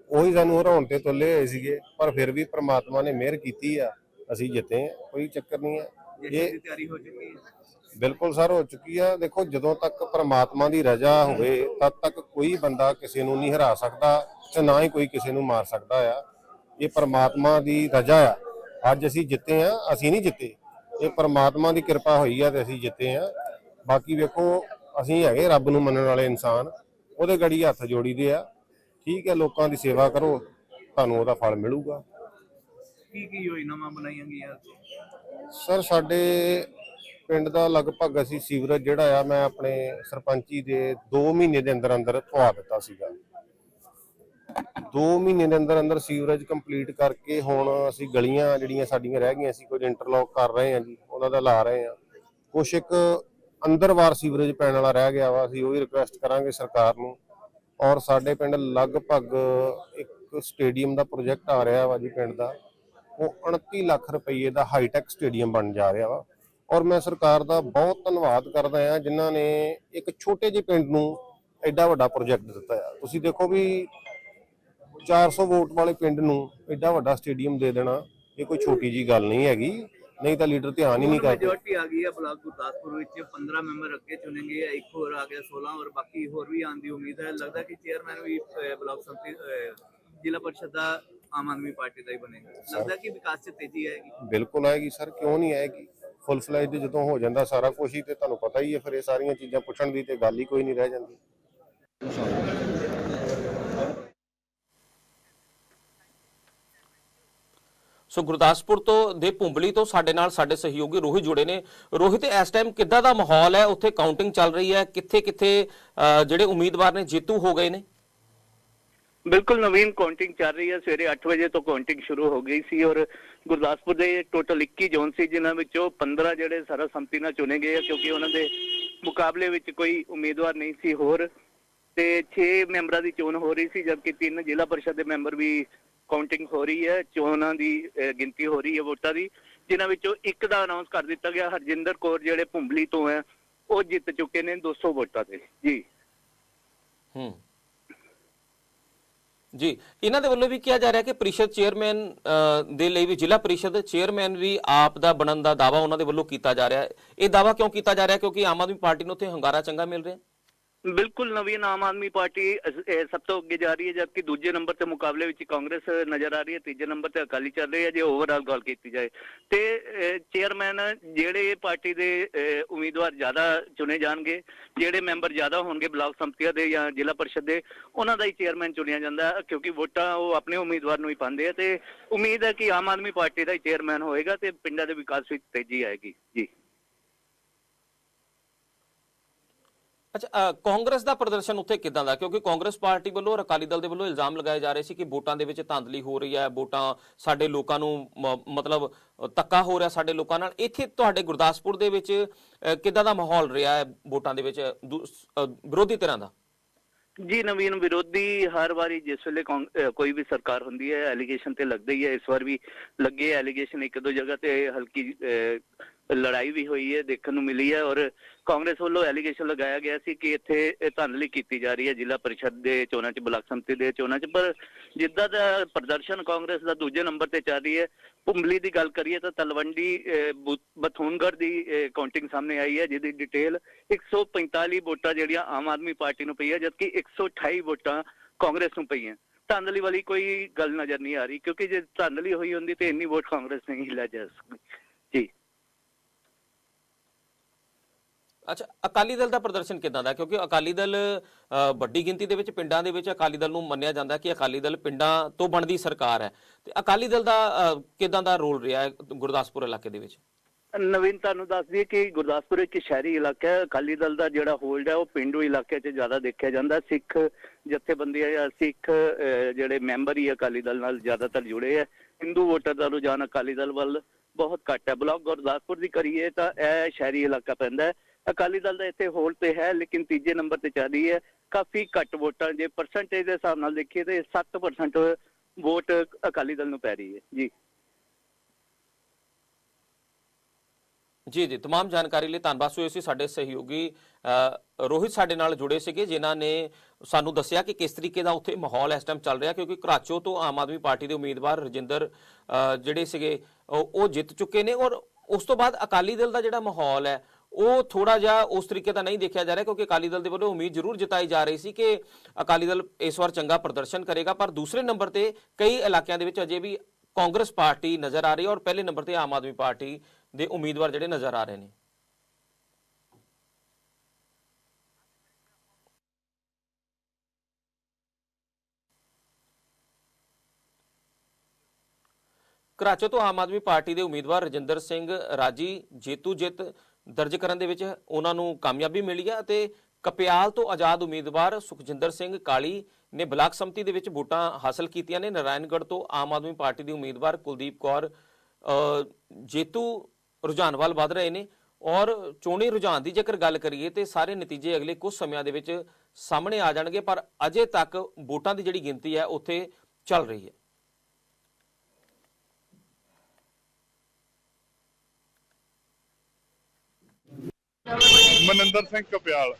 ਉਹੀ ਸਾਨੂੰ ਹਰਾਉਣ ਤੇ ਤੁੱਲੇ ਹੋਏ ਸੀਗੇ ਪਰ ਫਿਰ ਵੀ ਪ੍ਰਮਾਤਮਾ ਨੇ ਮਿਹਰ ਕੀਤੀ ਆ ਅਸੀਂ ਜਿੱਤੇ ਕੋਈ ਚੱਕਰ ਨਹੀਂ ਹੈ। ਜਿੱਤ ਦੀ ਤਿਆਰੀ ਹੋ ਚੁੱਕੀ ਹੈ। ਬਿਲਕੁਲ ਸਰ ਹੋ ਚੁੱਕੀ ਆ। ਦੇਖੋ ਜਦੋਂ ਤੱਕ ਪ੍ਰਮਾਤਮਾ ਦੀ ਰਜ਼ਾ ਹੋਵੇ ਤਦ ਤੱਕ ਕੋਈ ਬੰਦਾ ਕਿਸੇ ਨੂੰ ਨਹੀਂ ਹਰਾ ਸਕਦਾ ਤੇ ਨਾ ਹੀ ਕੋਈ ਕਿਸੇ ਨੂੰ ਮਾਰ ਸਕਦਾ ਆ। ਇਹ ਪ੍ਰਮਾਤਮਾ ਦੀ ਰਜ਼ਾ ਆ। ਅੱਜ ਅਸੀਂ ਜਿੱਤੇ ਆ ਅਸੀਂ ਨਹੀਂ ਜਿੱਤੇ। ਇਹ ਪ੍ਰਮਾਤਮਾ ਦੀ ਕਿਰਪਾ ਹੋਈ ਆ ਤੇ ਅਸੀਂ ਜਿੱਤੇ ਆ। ਬਾਕੀ ਵੇਖੋ ਅਸੀਂ ਹੈਗੇ ਰੱਬ ਨੂੰ ਮੰਨਣ ਵਾਲੇ ਇਨਸਾਨ। ਉਹਦੇ ਗੜੀ ਹੱਥ ਜੋੜੀਦੇ ਆ। ਠੀਕ ਹੈ ਲੋਕਾਂ ਦੀ ਸੇਵਾ ਕਰੋ। ਤੁਹਾਨੂੰ ਉਹਦਾ ਫਲ ਮਿਲੂਗਾ। ਕੀ ਕੀ ਯੋਜਨਾਵਾਂ ਬਣਾਈਆਂ ਗਈਆਂ? ਸਰ ਸਾਡੇ ਪਿੰਡ ਦਾ ਲਗਭਗ ਅਸੀਂ ਸੀਵਰੇਜ ਜਿਹੜਾ ਆ, ਮੈਂ ਆਪਣੇ ਸਰਪੰਚੀ ਦੇ 2 ਮਹੀਨੇ ਦੇ ਅੰਦਰ ਅੰਦਰ ਪਵਾ ਦਿੱਤਾ ਸੀਗਾ। 2 ਮਹੀਨੇ ਦੇ ਅੰਦਰ ਅੰਦਰ ਸੀਵਰੇਜ ਕੰਪਲੀਟ ਕਰਕੇ ਹੁਣ ਅਸੀਂ ਗਲੀਆਂ ਜਿਹੜੀਆਂ ਸਾਡੀਆਂ ਰਹਿ ਗਈਆਂ ਸੀ, ਕੁਝ ਇੰਟਰਲੌਕ ਕਰ ਰਹੇ ਹਾਂ ਜੀ, ਉਹਨਾਂ ਦਾ ਲਾ ਰਹੇ ਹਾਂ। ਕੁਛ ਇੱਕ ਅੰਦਰਵਾਰ ਸੀਵਰੇਜ ਪੈਣ ਵਾਲਾ ਰਹਿ ਗਿਆ ਵਾ, ਅਸੀਂ ਉਹ ਵੀ ਰਿਕੁਐਸਟ ਕਰਾਂਗੇ ਸਰਕਾਰ ਨੂੰ। ਔਰ ਸਾਡੇ ਪਿੰਡ ਲਗਭਗ ਇੱਕ ਸਟੇਡੀਅਮ ਦਾ ਪ੍ਰੋਜੈਕਟ ਆ ਰਿਹਾ ਵਾ ਜੀ ਪਿੰਡ ਦਾ। ਉਹ 29 ਲੱਖ ਰੁਪਏ ਦਾ ਹਾਈਟੈਕ ਸਟੇਡੀਅਮ ਬਣ ਜਾ ਰਿਹਾ ਵਾ। ਔਰ ਮੈਂ ਸਰਕਾਰ ਦਾ ਬਹੁਤ ਧੰਨਵਾਦ ਕਰਦਾ ਹਾਂ ਜਿਨ੍ਹਾਂ ਨੇ ਇੱਕ ਛੋਟੇ ਜਿਹੇ ਪਿੰਡ ਨੂੰ ਐਡਾ ਵੱਡਾ ਪ੍ਰੋਜੈਕਟ ਦਿੱਤਾ ਆ। ਤੁਸੀਂ ਦੇਖੋ ਵੀ 400 ਵੋਟ ਵਾਲੇ ਪਿੰਡ ਨੂੰ ਐਡਾ ਵੱਡਾ ਸਟੇਡੀਅਮ ਦੇ ਦੇਣਾ ਇਹ ਕੋਈ ਛੋਟੀ ਜੀ ਗੱਲ ਨਹੀਂ ਹੈਗੀ। ਨਹੀਂ ਤਾਂ ਲੀਡਰ ਧਿਆਨ ਹੀ ਨਹੀਂ ਕਰਦੇ। ਮੈਜੋਰਟੀ ਆ ਗਈ ਹੈ ਬਲਾਕ ਗੁਰਦਾਸਪੁਰ ਵਿੱਚ 15 ਮੈਂਬਰ ਅੱਗੇ ਚੁਣेंगे ਇੱਕ ਹੋਰ ਆ ਗਿਆ 16 ਔਰ ਬਾਕੀ ਹੋਰ ਵੀ ਆਉਣ ਦੀ ਉਮੀਦ ਹੈ। ਲੱਗਦਾ ਕਿ ਚੇਅਰਮੈਨ ਵੀ ਬਲਾਕ ਅਹ, ਜ਼ਿਲ੍ਹਾ ਪਰਿਸ਼ਦ ਦਾ ਆਮ ਆਦਮੀ ਪਾਰਟੀ ਦਾ ਹੀ ਬਣੇਗਾ। ਲੱਗਦਾ ਕਿ ਵਿਕਾਸ 'ਚ ਤੇਜ਼ੀ ਆਏਗੀ। ਬਿਲਕੁਲ ਆਏਗੀ ਸਰ ਕਿਉਂ ਨਹੀਂ ਆਏਗੀ? ਫੁੱਲ ਫਲੈਜ ਜਦੋਂ ਹੋ ਜਾਂਦਾ ਸਾਰਾ ਕੁਝ ਹੀ ਤੇ ਤੁਹਾਨੂੰ ਪਤਾ ਹੀ ਹੈ, ਫਿਰ ਇਹ ਸਾਰੀਆਂ ਚੀਜ਼ਾਂ ਪੁੱਛਣ ਦੀ ਤੇ ਗੱਲ ਹੀ ਕੋਈ ਨਹੀਂ ਰਹਿ ਜਾਂਦੀ। ਸੋ ਗੁਰਦਾਸਪੁਰ ਤੋਂ ਦੇ ਭੁੰਬਲੀ ਤੋਂ ਸਾਡੇ ਨਾਲ ਸਾਡੇ ਸਹਿਯੋਗੀ ਰੋਹਿਤ ਜੁੜੇ ਨੇ। ਰੋਹਿਤ, ਇਸ ਟਾਈਮ ਕਿੱਦਾਂ ਦਾ ਮਾਹੌਲ ਹੈ? ਉੱਥੇ ਕਾਊਂਟਿੰਗ ਚੱਲ ਰਹੀ ਹੈ। ਕਿੱਥੇ ਕਿੱਥੇ ਜਿਹੜੇ ਉਮੀਦਵਾਰ ਨੇ ਜੇਤੂ ਹੋ ਗਏ ਨੇ? ਬਿਲਕੁਲ ਨਵੀਨ ਕਾਊਂਟਿੰਗ ਚੱਲ ਰਹੀ ਹੈ। ਸਵੇਰੇ 8 ਵਜੇ ਤੋਂ ਕਾਊਂਟਿੰਗ ਸ਼ੁਰੂ ਹੋ ਗਈ ਸੀ ਔਰ ਗੁਰਦਾਸਪੁਰ ਦੇ ਟੋਟਲ 21 ਜ਼ੋਨ ਸੀ, ਜਿਨ੍ਹਾਂ ਵਿੱਚੋਂ 15 ਜਿਹੜੇ ਸਰਬਸੰਮਤੀ ਨਾਲ ਚੁਣੇ ਗਏ ਆ, ਕਿਉਂਕਿ ਉਹਨਾਂ ਦੇ ਮੁਕਾਬਲੇ ਵਿੱਚ ਕੋਈ ਉਮੀਦਵਾਰ ਨਹੀਂ ਸੀ ਹੋਰ। ਤੇ 6 ਮੈਂਬਰਾਂ ਦੀ ਚੋਣ ਹੋ ਰਹੀ ਸੀ, ਜਦਕਿ ਤਿੰਨ ਜ਼ਿਲ੍ਹਾ ਪਰਿਸ਼ਦ ਦੇ ਮੈਂਬਰ ਵੀ ਕਾਊਂਟਿੰਗ ਹੋ ਰਹੀ ਹੈ। ਚੋਣਾਂ ਦੀ ਗਿਣਤੀ ਹੋ ਰਹੀ ਹੈ ਵੋਟਾਂ ਦੀ, ਜਿਨ੍ਹਾਂ ਵਿੱਚੋਂ ਇੱਕ ਦਾ ਅਨਾਉਂਸ ਕਰ ਦਿੱਤਾ ਗਿਆ, ਹਰਜਿੰਦਰ ਕੌਰ ਜਿਹੜੇ ਭੁੰਬਲੀ ਤੋਂ ਹੈ, ਉਹ ਜਿੱਤ ਚੁੱਕੇ ਨੇ 200 ਵੋਟਾਂ ਤੇ। ਜੀ। ਹੂੰ। ਜੀ, ਇਹਨਾਂ ਦੇ ਵੱਲੋਂ ਵੀ ਕਿਹਾ ਜਾ ਰਿਹਾ ਕਿ ਪ੍ਰੀਸ਼ਦ ਚੇਅਰਮੈਨ ਦੇ ਲਈ ਵੀ ਜ਼ਿਲ੍ਹਾ ਪ੍ਰੀਸ਼ਦ ਚੇਅਰਮੈਨ ਵੀ ਆਪ ਦਾ ਬਣਨ ਦਾ ਦਾਵਾ ਉਹਨਾਂ ਦੇ ਵੱਲੋਂ ਕੀਤਾ ਜਾ ਰਿਹਾ ਹੈ। ਇਹ ਦਾਵਾ ਕਿਉਂ ਕੀਤਾ ਜਾ ਰਿਹਾ? ਕਿਉਂਕਿ ਆਮ ਆਦਮੀ ਪਾਰਟੀ ਨੂੰ ਉੱਥੇ ਹੰਗਾਰਾ ਚੰਗਾ ਮਿਲ ਰਿਹਾ। ਬਿਲਕੁਲ ਨਵੀਨ ਆਮ ਆਦਮੀ ਪਾਰਟੀ ਸਭ ਤੋਂ ਅੱਗੇ ਜਾ ਰਹੀ ਹੈ, ਜਦਕਿ ਦੂਜੇ ਨੰਬਰ ਤੇ ਮੁਕਾਬਲੇ ਵਿੱਚ ਕਾਂਗਰਸ ਨਜ਼ਰ ਆ ਰਹੀ ਹੈ, ਤੀਜੇ ਨੰਬਰ ਤੇ ਅਕਾਲੀ ਚੱਲ ਰਹੀ ਹੈ, ਜੇ ਓਵਰਆਲ ਗੱਲ ਕੀਤੀ ਜਾਏ। ਤੇ ਚੇਅਰਮੈਨ ਜਿਹੜੇ ਪਾਰਟੀ ਦੇ ਉਮੀਦਵਾਰ ਜ਼ਿਆਦਾ ਚੁਣੇ ਜਾਣਗੇ, ਜਿਹੜੇ ਮੈਂਬਰ ਜ਼ਿਆਦਾ ਹੋਣਗੇ ਬਲਾਕ ਸੰਮਤੀਆਂ ਦੇ ਜਾਂ ਜ਼ਿਲ੍ਹਾ ਪਰਿਸ਼ਦ ਦੇ, ਉਹਨਾਂ ਦਾ ਹੀ ਚੇਅਰਮੈਨ ਚੁਣਿਆ ਜਾਂਦਾ, ਕਿਉਂਕਿ ਵੋਟਾਂ ਉਹ ਆਪਣੇ ਉਮੀਦਵਾਰ ਨੂੰ ਹੀ ਪਾਉਂਦੇ ਆ, ਤੇ ਉਮੀਦ ਹੈ ਕਿ ਆਮ ਆਦਮੀ ਪਾਰਟੀ ਦਾ ਹੀ ਚੇਅਰਮੈਨ ਹੋਏਗਾ, ਤੇ ਪਿੰਡਾਂ ਦੇ ਵਿਕਾਸ ਵਿੱਚ ਤੇਜ਼ੀ ਆਏਗੀ। ਜੀ। ਅੱਛਾ ਕਾਂਗਰਸ ਦਾ ਪ੍ਰਦਰਸ਼ਨ ਉੱਥੇ ਕਿਦਾਂ ਦਾ? ਕਿਉਂਕਿ ਕਾਂਗਰਸ ਪਾਰਟੀ ਵੱਲੋਂ ਔਰ ਅਕਾਲੀ ਦਲ ਦੇ ਵੱਲੋਂ ਇਲਜ਼ਾਮ ਲਗਾਏ ਜਾ ਰਹੇ ਸੀ ਕਿ ਵੋਟਾਂ ਦੇ ਵਿੱਚ ਧਾਂਦਲੀ ਹੋ ਰਹੀ ਹੈ ਵੋਟਾਂ ਸਾਡੇ ਲੋਕਾਂ ਨੂੰ ਮਤਲਬ ਅ, ਹੋ ਰਿਹਾ ਸਾਡੇ ਲੋਕਾਂ ਨਾਲ। ਇੱਥੇ ਤੁਹਾਡੇ ਗੁਰਦਾਸਪੁਰ ਦੇ ਵਿੱਚ ਕਿਦਾਂ ਦਾ ਮਾਹੌਲ ਰਿਹਾ ਹੈ ਵੋਟਾਂ ਦੇ ਵਿੱਚ? ਵਿਰੋਧੀ ਤਰ੍ਹਾਂ ਦਾ? ਜੀ ਨਵੀਨ ਵਿਰੋਧੀ ਹਰ ਵਾਰੀ ਜਿਸ ਵੇਲੇ ਕੋਈ ਵੀ ਸਰਕਾਰ ਹੁੰਦੀ ਹੈ ਐਲੀਗੇਸ਼ਨ ਤੇ ਲੱਗਦਾ ਹੀ ਹੈ। ਇਸ ਵਾਰ ਵੀ ਲੱਗੇ ਐਲੀਗੇਸ਼ਨ ਇੱਕ ਦੋ ਜਗ੍ਹਾ ਤੇ ਹਲਕੀ ਲੜਾਈ ਵੀ ਹੋਈ ਹੈ ਦੇਖਣ ਨੂੰ ਮਿਲੀ ਹੈ ਔਰ ਕਾਂਗਰਸ ਵੱਲੋਂ ਐਲੀਗੇਸ਼ਨ ਲਗਾਇਆ ਗਿਆ ਸੀ ਕਿ ਇੱਥੇ ਇਹ ਧਾਂਦਲੀ ਕੀਤੀ ਜਾ ਰਹੀ ਹੈ ਜ਼ਿਲ੍ਹਾ ਪਰਿਸ਼ਦ ਦੇ ਚੋਣਾਂ 'ਚ ਬਲਾਕ ਸੰਮਤੀ ਦੇ ਚੋਣਾਂ 'ਚ। ਪਰ ਜਿੱਦਾਂ ਦਾ ਪ੍ਰਦਰਸ਼ਨ ਕਾਂਗਰਸ ਦਾ ਦੂਜੇ ਨੰਬਰ ਤੇ ਚੱਲ ਰਹੀ ਹੈ ਭੁੰਬਲੀ ਦੀ ਗੱਲ ਕਰੀਏ ਤਾਂ ਤਲਵੰਡੀ ਅਹ, ਬਥੂਨਗੜ੍ਹ ਦੀ ਕਾਊਂਟਿੰਗ ਸਾਹਮਣੇ ਆਈ ਹੈ ਜਿਹਦੀ ਡਿਟੇਲ 145 ਵੋਟਾਂ ਜਿਹੜੀਆਂ ਆਮ ਆਦਮੀ ਪਾਰਟੀ ਨੂੰ ਪਈ ਹੈ ਜਦਕਿ 128 ਵੋਟਾਂ ਕਾਂਗਰਸ ਨੂੰ ਪਈਆਂ। ਧਾਂਦਲੀ ਵਾਲੀ ਕੋਈ ਗੱਲ ਨਜ਼ਰ ਨਹੀਂ ਆ ਰਹੀ ਕਿਉਂਕਿ ਜੇ ਧਾਂਦਲੀ ਹੋਈ ਹੁੰਦੀ ਤੇ ਇੰਨੀ ਵੋਟ ਕਾਂਗਰਸ ਨਹੀਂ ਲੈ ਜਾ ਸਕਦੀ ਜੀ ਅੱਛਾ, ਅਕਾਲੀ ਦਲ ਦਾ ਪ੍ਰਦਰਸ਼ਨ ਕਿਦਾਂ ਦਾ? ਕਿਉਂਕਿ ਅਕਾਲੀ ਦਲ ਵੱਡੀ ਗਿਣਤੀ ਦੇ ਵਿੱਚ, ਪਿੰਡਾਂ ਦੇ ਵਿੱਚ ਅਕਾਲੀ ਦਲ ਨੂੰ ਮੰਨਿਆ ਜਾਂਦਾ ਕਿ ਅਕਾਲੀ ਦਲ ਪਿੰਡਾਂ ਤੋਂ ਬਣਦੀ ਸਰਕਾਰ ਹੈ। ਤੇ ਅਕਾਲੀ ਦਲ ਦਾ ਕਿਦਾਂ ਦਾ ਰੋਲ ਰਿਹਾ ਹੈ ਗੁਰਦਾਸਪੁਰ ਇਲਾਕੇ ਦੇ ਵਿੱਚ? ਨਵੀਨ, ਤੁਹਾਨੂੰ ਦੱਸ ਦਈਏ ਕਿ ਗੁਰਦਾਸਪੁਰ ਇੱਕ ਸ਼ਹਿਰੀ ਇਲਾਕਾ ਹੈ। ਅਕਾਲੀ ਦਲ ਦਾ ਜਿਹੜਾ ਹੋਲਡ ਹੈ, ਉਹ ਪਿੰਡੂ ਇਲਾਕੇ 'ਚ ਜ਼ਿਆਦਾ ਦੇਖਿਆ ਜਾਂਦਾ ਸਿੱਖ ਜਥੇਬੰਦੀਆਂ ਜਾਂ ਸਿੱਖ ਜਿਹੜੇ ਮੈਂਬਰ ਹੀ ਅਕਾਲੀ ਦਲ ਨਾਲ ਜ਼ਿਆਦਾਤਰ ਜੁੜੇ ਹੈ। ਹਿੰਦੂ ਵੋਟਰ ਦਾ ਰੁਝਾਨ ਅਕਾਲੀ ਦਲ ਵੱਲ ਬਹੁਤ ਘੱਟ ਹੈ। ਬਲਾਕ ਗੁਰਦਾਸਪੁਰ ਦੀ ਕਰੀਏ ਤਾਂ ਇਹ ਸ਼ਹਿਰੀ ਇਲਾਕਾ ਪੈਂਦਾ ਹੈ। ਅਕਾਲੀ ਦਲ ਦਾ ਇੱਥੇ ਹੋਲਡ ਤੇ ਹੈ ਲੇਕਿਨ ਤੀਜੇ ਨੰਬਰ ਤੇ ਚੱਲ ਰਹੀ ਹੈ ਕਾਫੀ ਘੱਟ ਵੋਟਾਂ ਜੇ ਪਰਸੈਂਟੇਜ ਦੇ ਹਿਸਾਬ ਨਾਲ ਦੇਖੀਏ ਤੇ 7% ਵੋਟ ਅਕਾਲੀ ਦਲ ਨੂੰ ਪੈ ਰਹੀ ਹੈ ਜੀ ਜੀ ਜੀ तमाम ਜਾਣਕਾਰੀ ਲਈ ਧੰਨਵਾਦ ਸੋ ਸੀ ਸਾਡੇ ਸਹਿਯੋਗੀ ਅ, ਰੋਹਿਤ ਸਾਡੇ ਨਾਲ ਜੁੜੇ ਸੀਗੇ ਜਿਨ੍ਹਾਂ ਨੇ ਸਾਨੂੰ ਦੱਸਿਆ ਕਿ ਕਿਸ ਤਰੀਕੇ ਦਾ ਉੱਥੇ ਮਾਹੌਲ ਇਸ ਟਾਈਮ ਚੱਲ ਰਿਹਾ ਕਿਉਂਕਿ ਘਰਾਚੋ ਤੋਂ ਆਮ ਆਦਮੀ ਪਾਰਟੀ ਦੇ ਉਮੀਦਵਾਰ ਰਜਿੰਦਰ ਅ, ਜਿਹੜੇ ਸੀਗੇ ਉਹ ਉਹ ਜਿੱਤ ਚੁੱਕੇ ਨੇ ਔਰ ਉਸ ਤੋਂ ਬਾਅਦ ਅਕਾਲੀ ਦਲ ਦਾ ਜਿਹੜਾ ਮਾਹੌਲ ਹੈ ਉਹ ਥੋੜਾ ਜਿਹਾ ਉਸ ਤਰੀਕੇ ਦਾ ਨਹੀਂ ਦੇਖਿਆ ਜਾ ਰਿਹਾ ਕਿਉਂਕਿ ਅਕਾਲੀ ਦਲ ਦੇ ਵੱਲੋਂ ਉਮੀਦ ਜ਼ਰੂਰ ਜਤਾਈ ਜਾ ਰਹੀ ਸੀ ਕਿ ਅਕਾਲੀ ਦਲ ਇਸ ਵਾਰ ਚੰਗਾ ਪ੍ਰਦਰਸ਼ਨ ਕਰੇਗਾ, ਪਰ ਦੂਸਰੇ ਨੰਬਰ ਤੇ ਕਈ ਇਲਾਕਿਆਂ ਦੇ ਵਿੱਚ ਅਜੇ ਵੀ ਕਾਂਗਰਸ ਪਾਰਟੀ ਨਜ਼ਰ ਆ ਰਹੀ ਹੈ ਔਰ ਪਹਿਲੇ ਨੰਬਰ ਤੇ ਆਮ ਆਦਮੀ ਪਾਰਟੀ ਦੇ ਉਮੀਦਵਾਰ ਜਿਹੜੇ ਨਜ਼ਰ ਆ ਰਹੇ ਨੇ। ਕਰਾਚੋ ਤੋਂ ਆਮ ਆਦਮੀ ਪਾਰਟੀ ਦੇ ਉਮੀਦਵਾਰ ਰਜਿੰਦਰ ਸਿੰਘ ਰਾਜੀ, ਜੇਤੂ ਜਿੱਤ ਦਰਜ ਕਰਨ ਦੇ ਵਿੱਚ ਉਹਨਾਂ ਨੂੰ ਕਾਮਯਾਬੀ ਮਿਲੀ ਹੈ ਅਤੇ ਕਪਿਆਲ ਤੋਂ ਆਜ਼ਾਦ ਉਮੀਦਵਾਰ ਸੁਖਜਿੰਦਰ ਸਿੰਘ ਕਾਲੀ ਨੇ ਬਲਾਕ ਸੰਮਤੀ ਦੇ ਵਿੱਚ ਵੋਟਾਂ ਹਾਸਲ ਕੀਤੀਆਂ ਨੇ। ਨਾਰਾਇਣਗੜ੍ਹ ਤੋਂ ਆਮ ਆਦਮੀ ਪਾਰਟੀ ਦੀ ਉਮੀਦਵਾਰ ਕੁਲਦੀਪ ਕੌਰ ਜੇਤੂ ਰੁਝਾਨ ਵੱਲ ਵਧ ਰਹੇ ਨੇ ਔਰ ਚੋਣੀ ਰੁਝਾਨ ਦੀ ਜੇਕਰ ਗੱਲ ਕਰੀਏ ਤੇ ਸਾਰੇ ਨਤੀਜੇ ਅਗਲੇ ਕੁਝ ਸਮਿਆਂ ਦੇ ਵਿੱਚ ਸਾਹਮਣੇ ਆ ਜਾਣਗੇ, ਪਰ ਅਜੇ ਤੱਕ ਵੋਟਾਂ ਦੀ ਜਿਹੜੀ ਗਿਣਤੀ ਹੈ, ਉੱਥੇ ਚੱਲ ਰਹੀ ਹੈ। ਮਨਿੰਦਰ ਸਿੰਘ ਕਪਿਆਲ।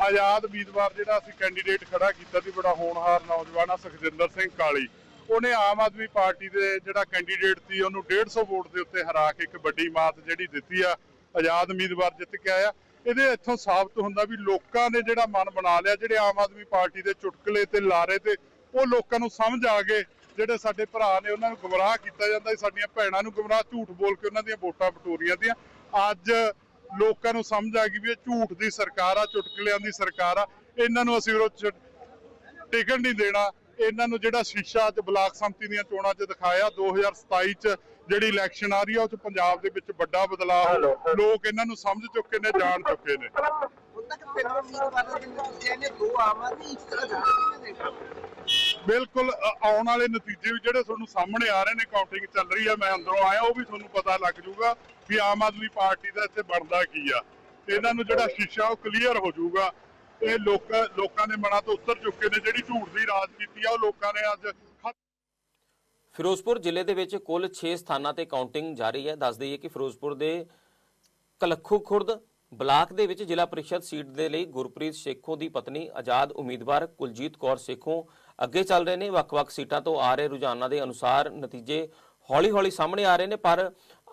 ਆਜ਼ਾਦ ਉਮੀਦਵਾਰ ਜਿਹੜਾ ਅਸੀਂ ਕੈਂਡੀਡੇਟ ਖੜਾ ਕੀਤਾ ਸੀ, ਬੜਾ ਹੋਣਹਾਰ ਨੌਜਵਾਨ ਆ, ਸੁਖਜਿੰਦਰ ਸਿੰਘ ਕਾਲੀ। ਉਹਨੇ ਆਮ ਆਦਮੀ ਪਾਰਟੀ ਦੇ ਜਿਹੜਾ ਕੈਂਡੀਡੇਟ ਸੀ, ਉਹਨੂੰ 150 ਵੋਟ ਦੇ ਉੱਤੇ ਹਰਾ ਕੇ ਇੱਕ ਵੱਡੀ ਮਾਤ ਜਿਹੜੀ ਦਿੱਤੀ ਆ, ਆਜ਼ਾਦ ਉਮੀਦਵਾਰ ਜਿੱਤ ਕੇ ਆਇਆ। ਇਹਦੇ ਇੱਥੋਂ ਸਾਬਤ ਹੁੰਦਾ ਵੀ ਲੋਕਾਂ ਨੇ ਜਿਹੜਾ ਮਨ ਬਣਾ ਲਿਆ, ਜਿਹੜੇ ਆਮ ਆਦਮੀ ਪਾਰਟੀ ਦੇ ਚੁਟਕਲੇ ਤੇ ਲਾਰੇ ਤੇ, ਉਹ ਲੋਕਾਂ ਨੂੰ ਸਮਝ ਆ ਗਏ। ਜਿਹੜੇ ਸਾਡੇ ਭਰਾ ਨੇ ਉਹਨਾਂ ਨੂੰ ਗੁੰਮਰਾਹ ਕੀਤਾ ਜਾਂਦਾ ਸਾਡੀਆਂ ਭੈਣਾਂ ਨੂੰ ਗੁੰਮਰਾਹ ਝੂਠ ਬੋਲ ਕੇ ਉਹਨਾਂ ਦੀਆਂ ਵੋਟਾਂ ਬਟੋਰੀਆਂ ਦੀਆਂ। ਅੱਜ ਲੋਕਾਂ ਨੂੰ ਸਮਝ ਆ ਗਈ ਵੀ ਇਹ ਝੂਠ ਦੀ ਸਰਕਾਰ ਆ ਚੁਟਕਲਿਆਂ ਦੀ ਸਰਕਾਰ ਆ। ਇਹਨਾਂ ਨੂੰ ਅਸੀਂ ਉਹ 'ਚ ਟਿਕਣ ਨਹੀਂ ਦੇਣਾ। ਇਹਨਾਂ ਨੂੰ ਜਿਹੜਾ ਸ਼ੀਸ਼ਾ ਅੱਜ ਬਲਾਕ ਸੰਮਤੀ ਦੀਆਂ ਚੋਣਾਂ 'ਚ ਦਿਖਾਇਆ 2027 'ਚ ਜਿਹੜੀ ਇਲੈਕਸ਼ਨ ਆ ਰਹੀ ਆ ਉਹ 'ਚ ਪੰਜਾਬ ਦੇ ਵਿੱਚ ਵੱਡਾ ਬਦਲਾਅ ਹੋ ਲੋਕ ਇਹਨਾਂ ਨੂੰ ਸਮਝ ਚੁੱਕੇ ਨੇ ਜਾਣ ਚੁੱਕੇ ਨੇ। ਹੁਣ ਤੱਕ ਤਿੰਨ ਉਮੀਦਵਾਰਾਂ ਦੇ ਨਤੀਜੇ ਨੇ ਦੋ ਆਮ ਆਦਮੀ ਇੱਕ ਆਜ਼ਾਦ ਕਿਵੇਂ ਦੇਖੋ ਬਿਲਕੁਲ ਆਉਣ ਵਾਲੇ ਨਤੀਜੇ ਵੀ ਜਿਹੜੇ ਤੁਹਾਨੂੰ ਸਾਹਮਣੇ ਆ ਰਹੇ ਨੇ ਕਾਊਂਟਿੰਗ ਚੱਲ ਰਹੀ ਆ, ਮੈਂ ਅੰਦਰੋਂ ਆਇਆ, ਉਹ ਵੀ ਤੁਹਾਨੂੰ ਪਤਾ ਲੱਗ ਜਾਊਗਾ ਵੀ ਆਮ ਆਦਮੀ ਪਾਰਟੀ ਦਾ ਇੱਥੇ ਬਣਦਾ ਕੀ ਆ। ਇਹਨਾਂ ਨੂੰ ਜਿਹੜਾ ਸ਼ੀਸ਼ਾ ਉਹ ਕਲੀਅਰ ਹੋ ਜਾਊਗਾ। ਇਹ ਲੋਕ, ਲੋਕਾਂ ਦੇ ਮਨਾਂ ਤੋਂ ਉੱਤਰ ਚੁੱਕੇ ਨੇ, ਜਿਹੜੀ ਝੂਠ ਦੀ ਰਾਜਨੀਤੀ ਆ, ਉਹ ਲੋਕਾਂ ਨੇ ਅੱਜ ਫਿਰੋਜ਼ਪੁਰ ਜ਼ਿਲ੍ਹੇ ਦੇ ਵਿੱਚ ਕੁੱਲ 6 ਸਥਾਨਾਂ ਤੇ ਕਾਊਂਟਿੰਗ ਜਾਰੀ ਹੈ। ਦੱਸ ਦਈਏ ਕਿ ਫਿਰੋਜ਼ਪੁਰ ਦੇ ਕਲੱਖੂ ਖੁਰਦ ਬਲਾਕ ਦੇ ਵਿੱਚ ਜ਼ਿਲ੍ਹਾ ਪ੍ਰੀਸ਼ਦ ਸੀਟ ਦੇ ਲਈ ਗੁਰਪ੍ਰੀਤ ਸੇਖੋਂ ਦੀ ਪਤਨੀ ਆਜ਼ਾਦ ਉਮੀਦਵਾਰ ਕੁਲਜੀਤ ਕੌਰ ਸੇਖੋਂ ਅੱਗੇ ਚੱਲ ਰਹੇ ਨੇ, ਵੱਖ-ਵੱਖ ਸੀਟਾਂ ਤੋਂ ਆ ਰਹੇ ਰੁਝਾਨਾਂ ਦੇ ਅਨੁਸਾਰ ਨਤੀਜੇ ਹੌਲੀ-ਹੌਲੀ ਸਾਹਮਣੇ ਆ ਰਹੇ ਨੇ, ਪਰ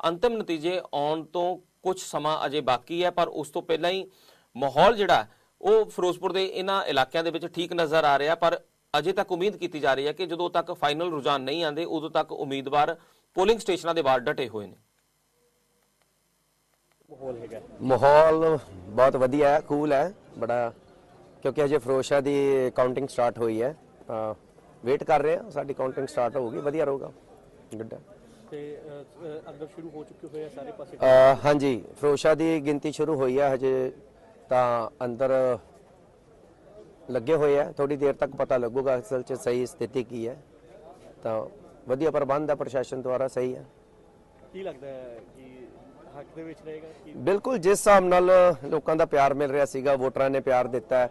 ਅੰਤਿਮ ਨਤੀਜੇ ਆਉਣ ਤੋਂ ਕੁਝ ਸਮਾਂ ਅਜੇ ਬਾਕੀ ਹੈ, ਪਰ ਉਸ ਤੋਂ ਪਹਿਲਾਂ ਹੀ ਮਾਹੌਲ ਜਿਹੜਾ, ਉਹ ਫਿਰੋਜ਼ਪੁਰ ਦੇ ਇਹਨਾਂ ਇਲਾਕਿਆਂ ਦੇ ਵਿੱਚ ਠੀਕ ਨਜ਼ਰ ਆ ਰਿਹਾ, ਪਰ ਅਜੇ ਤੱਕ ਉਮੀਦ ਕੀਤੀ ਜਾ ਰਹੀ ਹੈ ਕਿ ਜਦੋਂ ਤੱਕ ਫਾਈਨਲ ਰੁਝਾਨ ਨਹੀਂ ਆਉਂਦੇ, ਉਦੋਂ ਤੱਕ ਉਮੀਦਵਾਰ ਪੋਲਿੰਗ ਸਟੇਸ਼ਨਾਂ ਦੇ ਬਾਹਰ ਡਟੇ ਹੋਏ ਨੇ। ਮਾਹੌਲ ਬਹੁਤ ਵਧੀਆ ਹੈ ਕੂਲ ਹੈ ਬੜਾ ਕਿਉਂਕਿ ਅਜੇ ਫਰੋਸ਼ਾ ਦੀ ਕਾਊਂਟਿੰਗ ਸਟਾਰਟ ਹੋਈ ਹੈ। ਤਾਂ ਵੇਟ ਕਰ ਰਹੇ ਹਾਂ ਸਾਡੀ ਕਾਊਂਟਿੰਗ ਸਟਾਰਟ ਹੋਊਗੀ ਵਧੀਆ ਰਹੂਗਾ ਗੁੱਡ ਹੈ। ਤੇ ਅੰਦਰ ਸ਼ੁਰੂ ਹੋ ਚੁੱਕੇ ਹੋਏ ਆ ਸਾਰੇ ਪਾਸੇ? ਅ, ਹਾਂਜੀ ਫਰੋਸ਼ਾ ਦੀ ਗਿਣਤੀ ਸ਼ੁਰੂ ਹੋਈ ਹੈ ਹਜੇ ਤਾਂ ਅੰਦਰ ਲੱਗੇ ਹੋਏ ਆ ਥੋੜੀ ਦੇਰ ਤੱਕ ਪਤਾ ਲੱਗੂਗਾ ਅਸਲ 'ਚ ਸਹੀ ਸਥਿਤੀ ਕੀ ਹੈ। ਤਾਂ ਵਧੀਆ ਪ੍ਰਬੰਧ ਹੈ ਪ੍ਰਸ਼ਾਸਨ ਦੁਆਰਾ ਸਹੀ ਹੈ। ਕੀ ਲੱਗਦਾ ਹੈ ਕਿ ਹੱਕ ਦੇ ਵਿੱਚ ਰਹੇਗਾ ਬਿਲਕੁਲ, ਜਿਸ ਹਿਸਾਬ ਨਾਲ ਲੋਕਾਂ ਦਾ ਪਿਆਰ ਮਿਲ ਰਿਹਾ ਸੀਗਾ, ਵੋਟਰਾਂ ਨੇ ਪਿਆਰ ਦਿੱਤਾ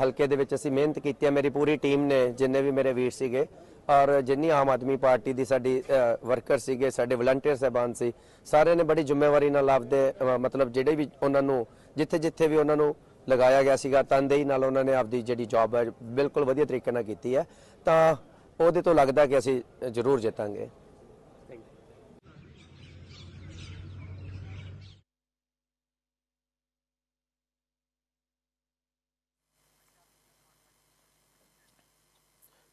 ਹਲਕੇ ਦੇ ਵਿੱਚ ਅਸੀਂ ਮਿਹਨਤ ਕੀਤੀ ਹੈ, ਮੇਰੀ ਪੂਰੀ ਟੀਮ ਨੇ, ਜਿੰਨੇ ਵੀ ਮੇਰੇ ਵੀਰ ਸੀਗੇ, ਔਰ ਜਿੰਨੀ ਆਮ ਆਦਮੀ ਪਾਰਟੀ ਦੀ ਸਾਡੀ ਵਰਕਰ ਸੀਗੇ, ਸਾਡੇ ਵਲੰਟੀਅਰ ਸਹਿਬਾਨ ਸੀ, ਸਾਰਿਆਂ ਨੇ ਬੜੀ ਜ਼ਿੰਮੇਵਾਰੀ ਨਾਲ ਆਪਦੇ ਮਤਲਬ ਜਿਹੜੇ ਵੀ ਉਹਨਾਂ ਨੂੰ, ਜਿੱਥੇ ਜਿੱਥੇ ਵੀ ਉਹਨਾਂ ਨੂੰ ਲਗਾਇਆ ਗਿਆ ਸੀਗਾ, ਤਨਦੇਹੀ ਨਾਲ ਉਹਨਾਂ ਨੇ ਆਪਦੀ ਜਿਹੜੀ ਜੌਬ ਹੈ, ਬਿਲਕੁਲ ਵਧੀਆ ਤਰੀਕੇ ਨਾਲ ਕੀਤੀ ਹੈ, ਤਾਂ ਉਹਦੇ ਤੋਂ ਲੱਗਦਾ ਕਿ ਅਸੀਂ ਜ਼ਰੂਰ ਜਿੱਤਾਂਗੇ।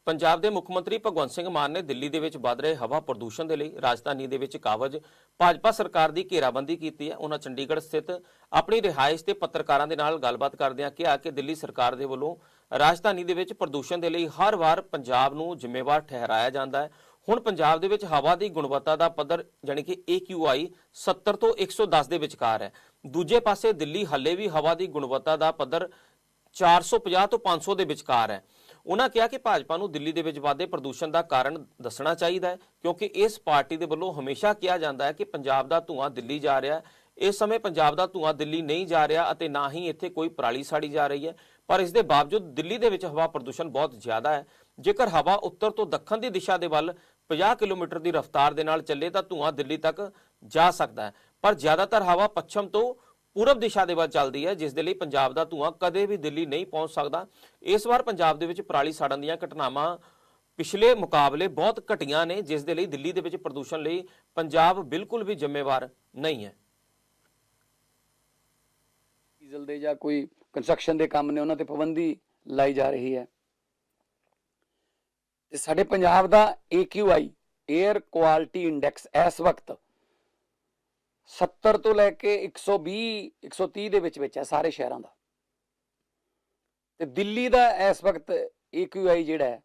ਪੰਜਾਬ ਦੇ ਮੁੱਖ ਮੰਤਰੀ ਭਗਵੰਤ ਸਿੰਘ ਮਾਨ ਨੇ ਦਿੱਲੀ ਦੇ ਵਿੱਚ ਵੱਧ ਰਹੇ ਹਵਾ ਪ੍ਰਦੂਸ਼ਣ ਦੇ ਲਈ ਰਾਜਧਾਨੀ ਦੇ ਵਿੱਚ ਕਾਬਜ ਭਾਜਪਾ ਸਰਕਾਰ ਦੀ ਘੇਰਾਬੰਦੀ ਕੀਤੀ ਹੈ। ਉਹਨਾਂ ਚੰਡੀਗੜ੍ਹ ਸਥਿਤ ਆਪਣੀ ਰਿਹਾਇਸ਼ ਤੇ ਪੱਤਰਕਾਰਾਂ ਦੇ ਨਾਲ ਗੱਲਬਾਤ ਕਰਦਿਆਂ ਕਿਹਾ ਕਿ ਦਿੱਲੀ ਸਰਕਾਰ ਦੇ ਵੱਲੋਂ ਰਾਜਧਾਨੀ ਦੇ ਵਿੱਚ ਪ੍ਰਦੂਸ਼ਣ ਦੇ ਲਈ ਹਰ ਵਾਰ ਪੰਜਾਬ ਨੂੰ ਜ਼ਿੰਮੇਵਾਰ ਠਹਿਰਾਇਆ ਜਾਂਦਾ ਹੈ। ਹੁਣ ਪੰਜਾਬ ਦੇ ਵਿੱਚ ਹਵਾ ਦੀ ਗੁਣਵੱਤਾ ਦਾ ਪੱਧਰ ਯਾਨੀ ਕਿ AQI 70 ਤੋਂ 110 ਦੇ ਵਿਚਕਾਰ ਹੈ। ਦੂਜੇ ਪਾਸੇ ਦਿੱਲੀ ਹੱਲੇ ਵੀ ਹਵਾ ਦੀ ਗੁਣਵੱਤਾ ਦਾ ਪੱਧਰ 450 ਤੋਂ 500 ਦੇ ਵਿਚਕਾਰ ਹੈ। ਉਹਨਾਂ ਕਿਹਾ ਕਿ ਭਾਜਪਾ ਨੂੰ ਦਿੱਲੀ ਦੇ ਵਿੱਚ ਵਾਧੇ ਪ੍ਰਦੂਸ਼ਣ ਦਾ ਕਾਰਨ ਦੱਸਣਾ ਚਾਹੀਦਾ ਹੈ, ਕਿਉਂਕਿ ਇਸ ਪਾਰਟੀ ਦੇ ਵੱਲੋਂ ਹਮੇਸ਼ਾ ਕਿਹਾ ਜਾਂਦਾ ਹੈ ਕਿ ਪੰਜਾਬ ਦਾ ਧੂਆਂ ਦਿੱਲੀ ਜਾ ਰਿਹਾ ਹੈ। ਇਸ ਸਮੇਂ ਪੰਜਾਬ ਦਾ ਧੂਆਂ ਦਿੱਲੀ ਨਹੀਂ ਜਾ ਰਿਹਾ ਅਤੇ ਨਾ ਹੀ ਇੱਥੇ ਕੋਈ ਪਰਾਲੀ ਸਾੜੀ ਜਾ ਰਹੀ ਹੈ। ਪਰ ਇਸ ਦੇ ਬਾਵਜੂਦ ਦਿੱਲੀ ਦੇ ਵਿੱਚ ਹਵਾ ਪ੍ਰਦੂਸ਼ਣ ਬਹੁਤ ਜ਼ਿਆਦਾ ਹੈ। ਜੇਕਰ ਹਵਾ ਉੱਤਰ ਤੋਂ ਦੱਖਣ ਦੀ ਦਿਸ਼ਾ ਦੇ ਵੱਲ 50 ਕਿਲੋਮੀਟਰ ਦੀ ਰਫ਼ਤਾਰ ਦੇ ਨਾਲ ਚੱਲੇ ਤਾਂ ਧੂਆਂ ਦਿੱਲੀ ਤੱਕ ਜਾ ਸਕਦਾ ਹੈ। ਪਰ ਜ਼ਿਆਦਾਤਰ ਹਵਾ ਪੱਛਮ ਤੋਂ ਪੂਰਬ ਦਿਸ਼ਾ ਦੇ ਵੱਲ ਚੱਲਦੀ ਹੈ, ਜਿਸ ਦੇ ਲਈ ਪੰਜਾਬ ਦਾ ਧੂਆਂ ਕਦੇ ਵੀ ਦਿੱਲੀ ਨਹੀਂ ਪਹੁੰਚ ਸਕਦਾ। ਇਸ ਵਾਰ ਪੰਜਾਬ ਦੇ ਵਿੱਚ ਪਰਾਲੀ ਸਾੜਨ ਦੀਆਂ ਘਟਨਾਵਾਂ ਪਿਛਲੇ ਮੁਕਾਬਲੇ ਬਹੁਤ ਘਟੀਆਂ ਨੇ, ਜਿਸ ਦੇ ਲਈ ਦਿੱਲੀ ਦੇ ਵਿੱਚ ਪ੍ਰਦੂਸ਼ਣ ਲਈ ਪੰਜਾਬ ਬਿਲਕੁਲ ਵੀ ਜ਼ਿੰਮੇਵਾਰ ਨਹੀਂ ਹੈ। ਡੀਜ਼ਲ ਦੇ ਜਾਂ ਕੋਈ ਕੰਸਟਰਕਸ਼ਨ ਦੇ ਕੰਮ ਨੇ, ਉਹਨਾਂ ਤੇ ਪਾਬੰਦੀ ਲਾਈ ਜਾ ਰਹੀ ਹੈ। ਤੇ ਸਾਡੇ ਪੰਜਾਬ ਦਾ AQI 에ਅਰ ਕੁਆਲਿਟੀ ਇੰਡੈਕਸ ਇਸ ਵਕਤ 70 ਤੋਂ ਲੈ ਕੇ 120 130 ਦੇ ਵਿੱਚ ਵਿੱਚ ਹੈ ਸਾਰੇ ਸ਼ਹਿਰਾਂ ਦਾ। ਤੇ ਦਿੱਲੀ ਦਾ ਇਸ ਵਕਤ AQI ਜਿਹੜਾ ਹੈ,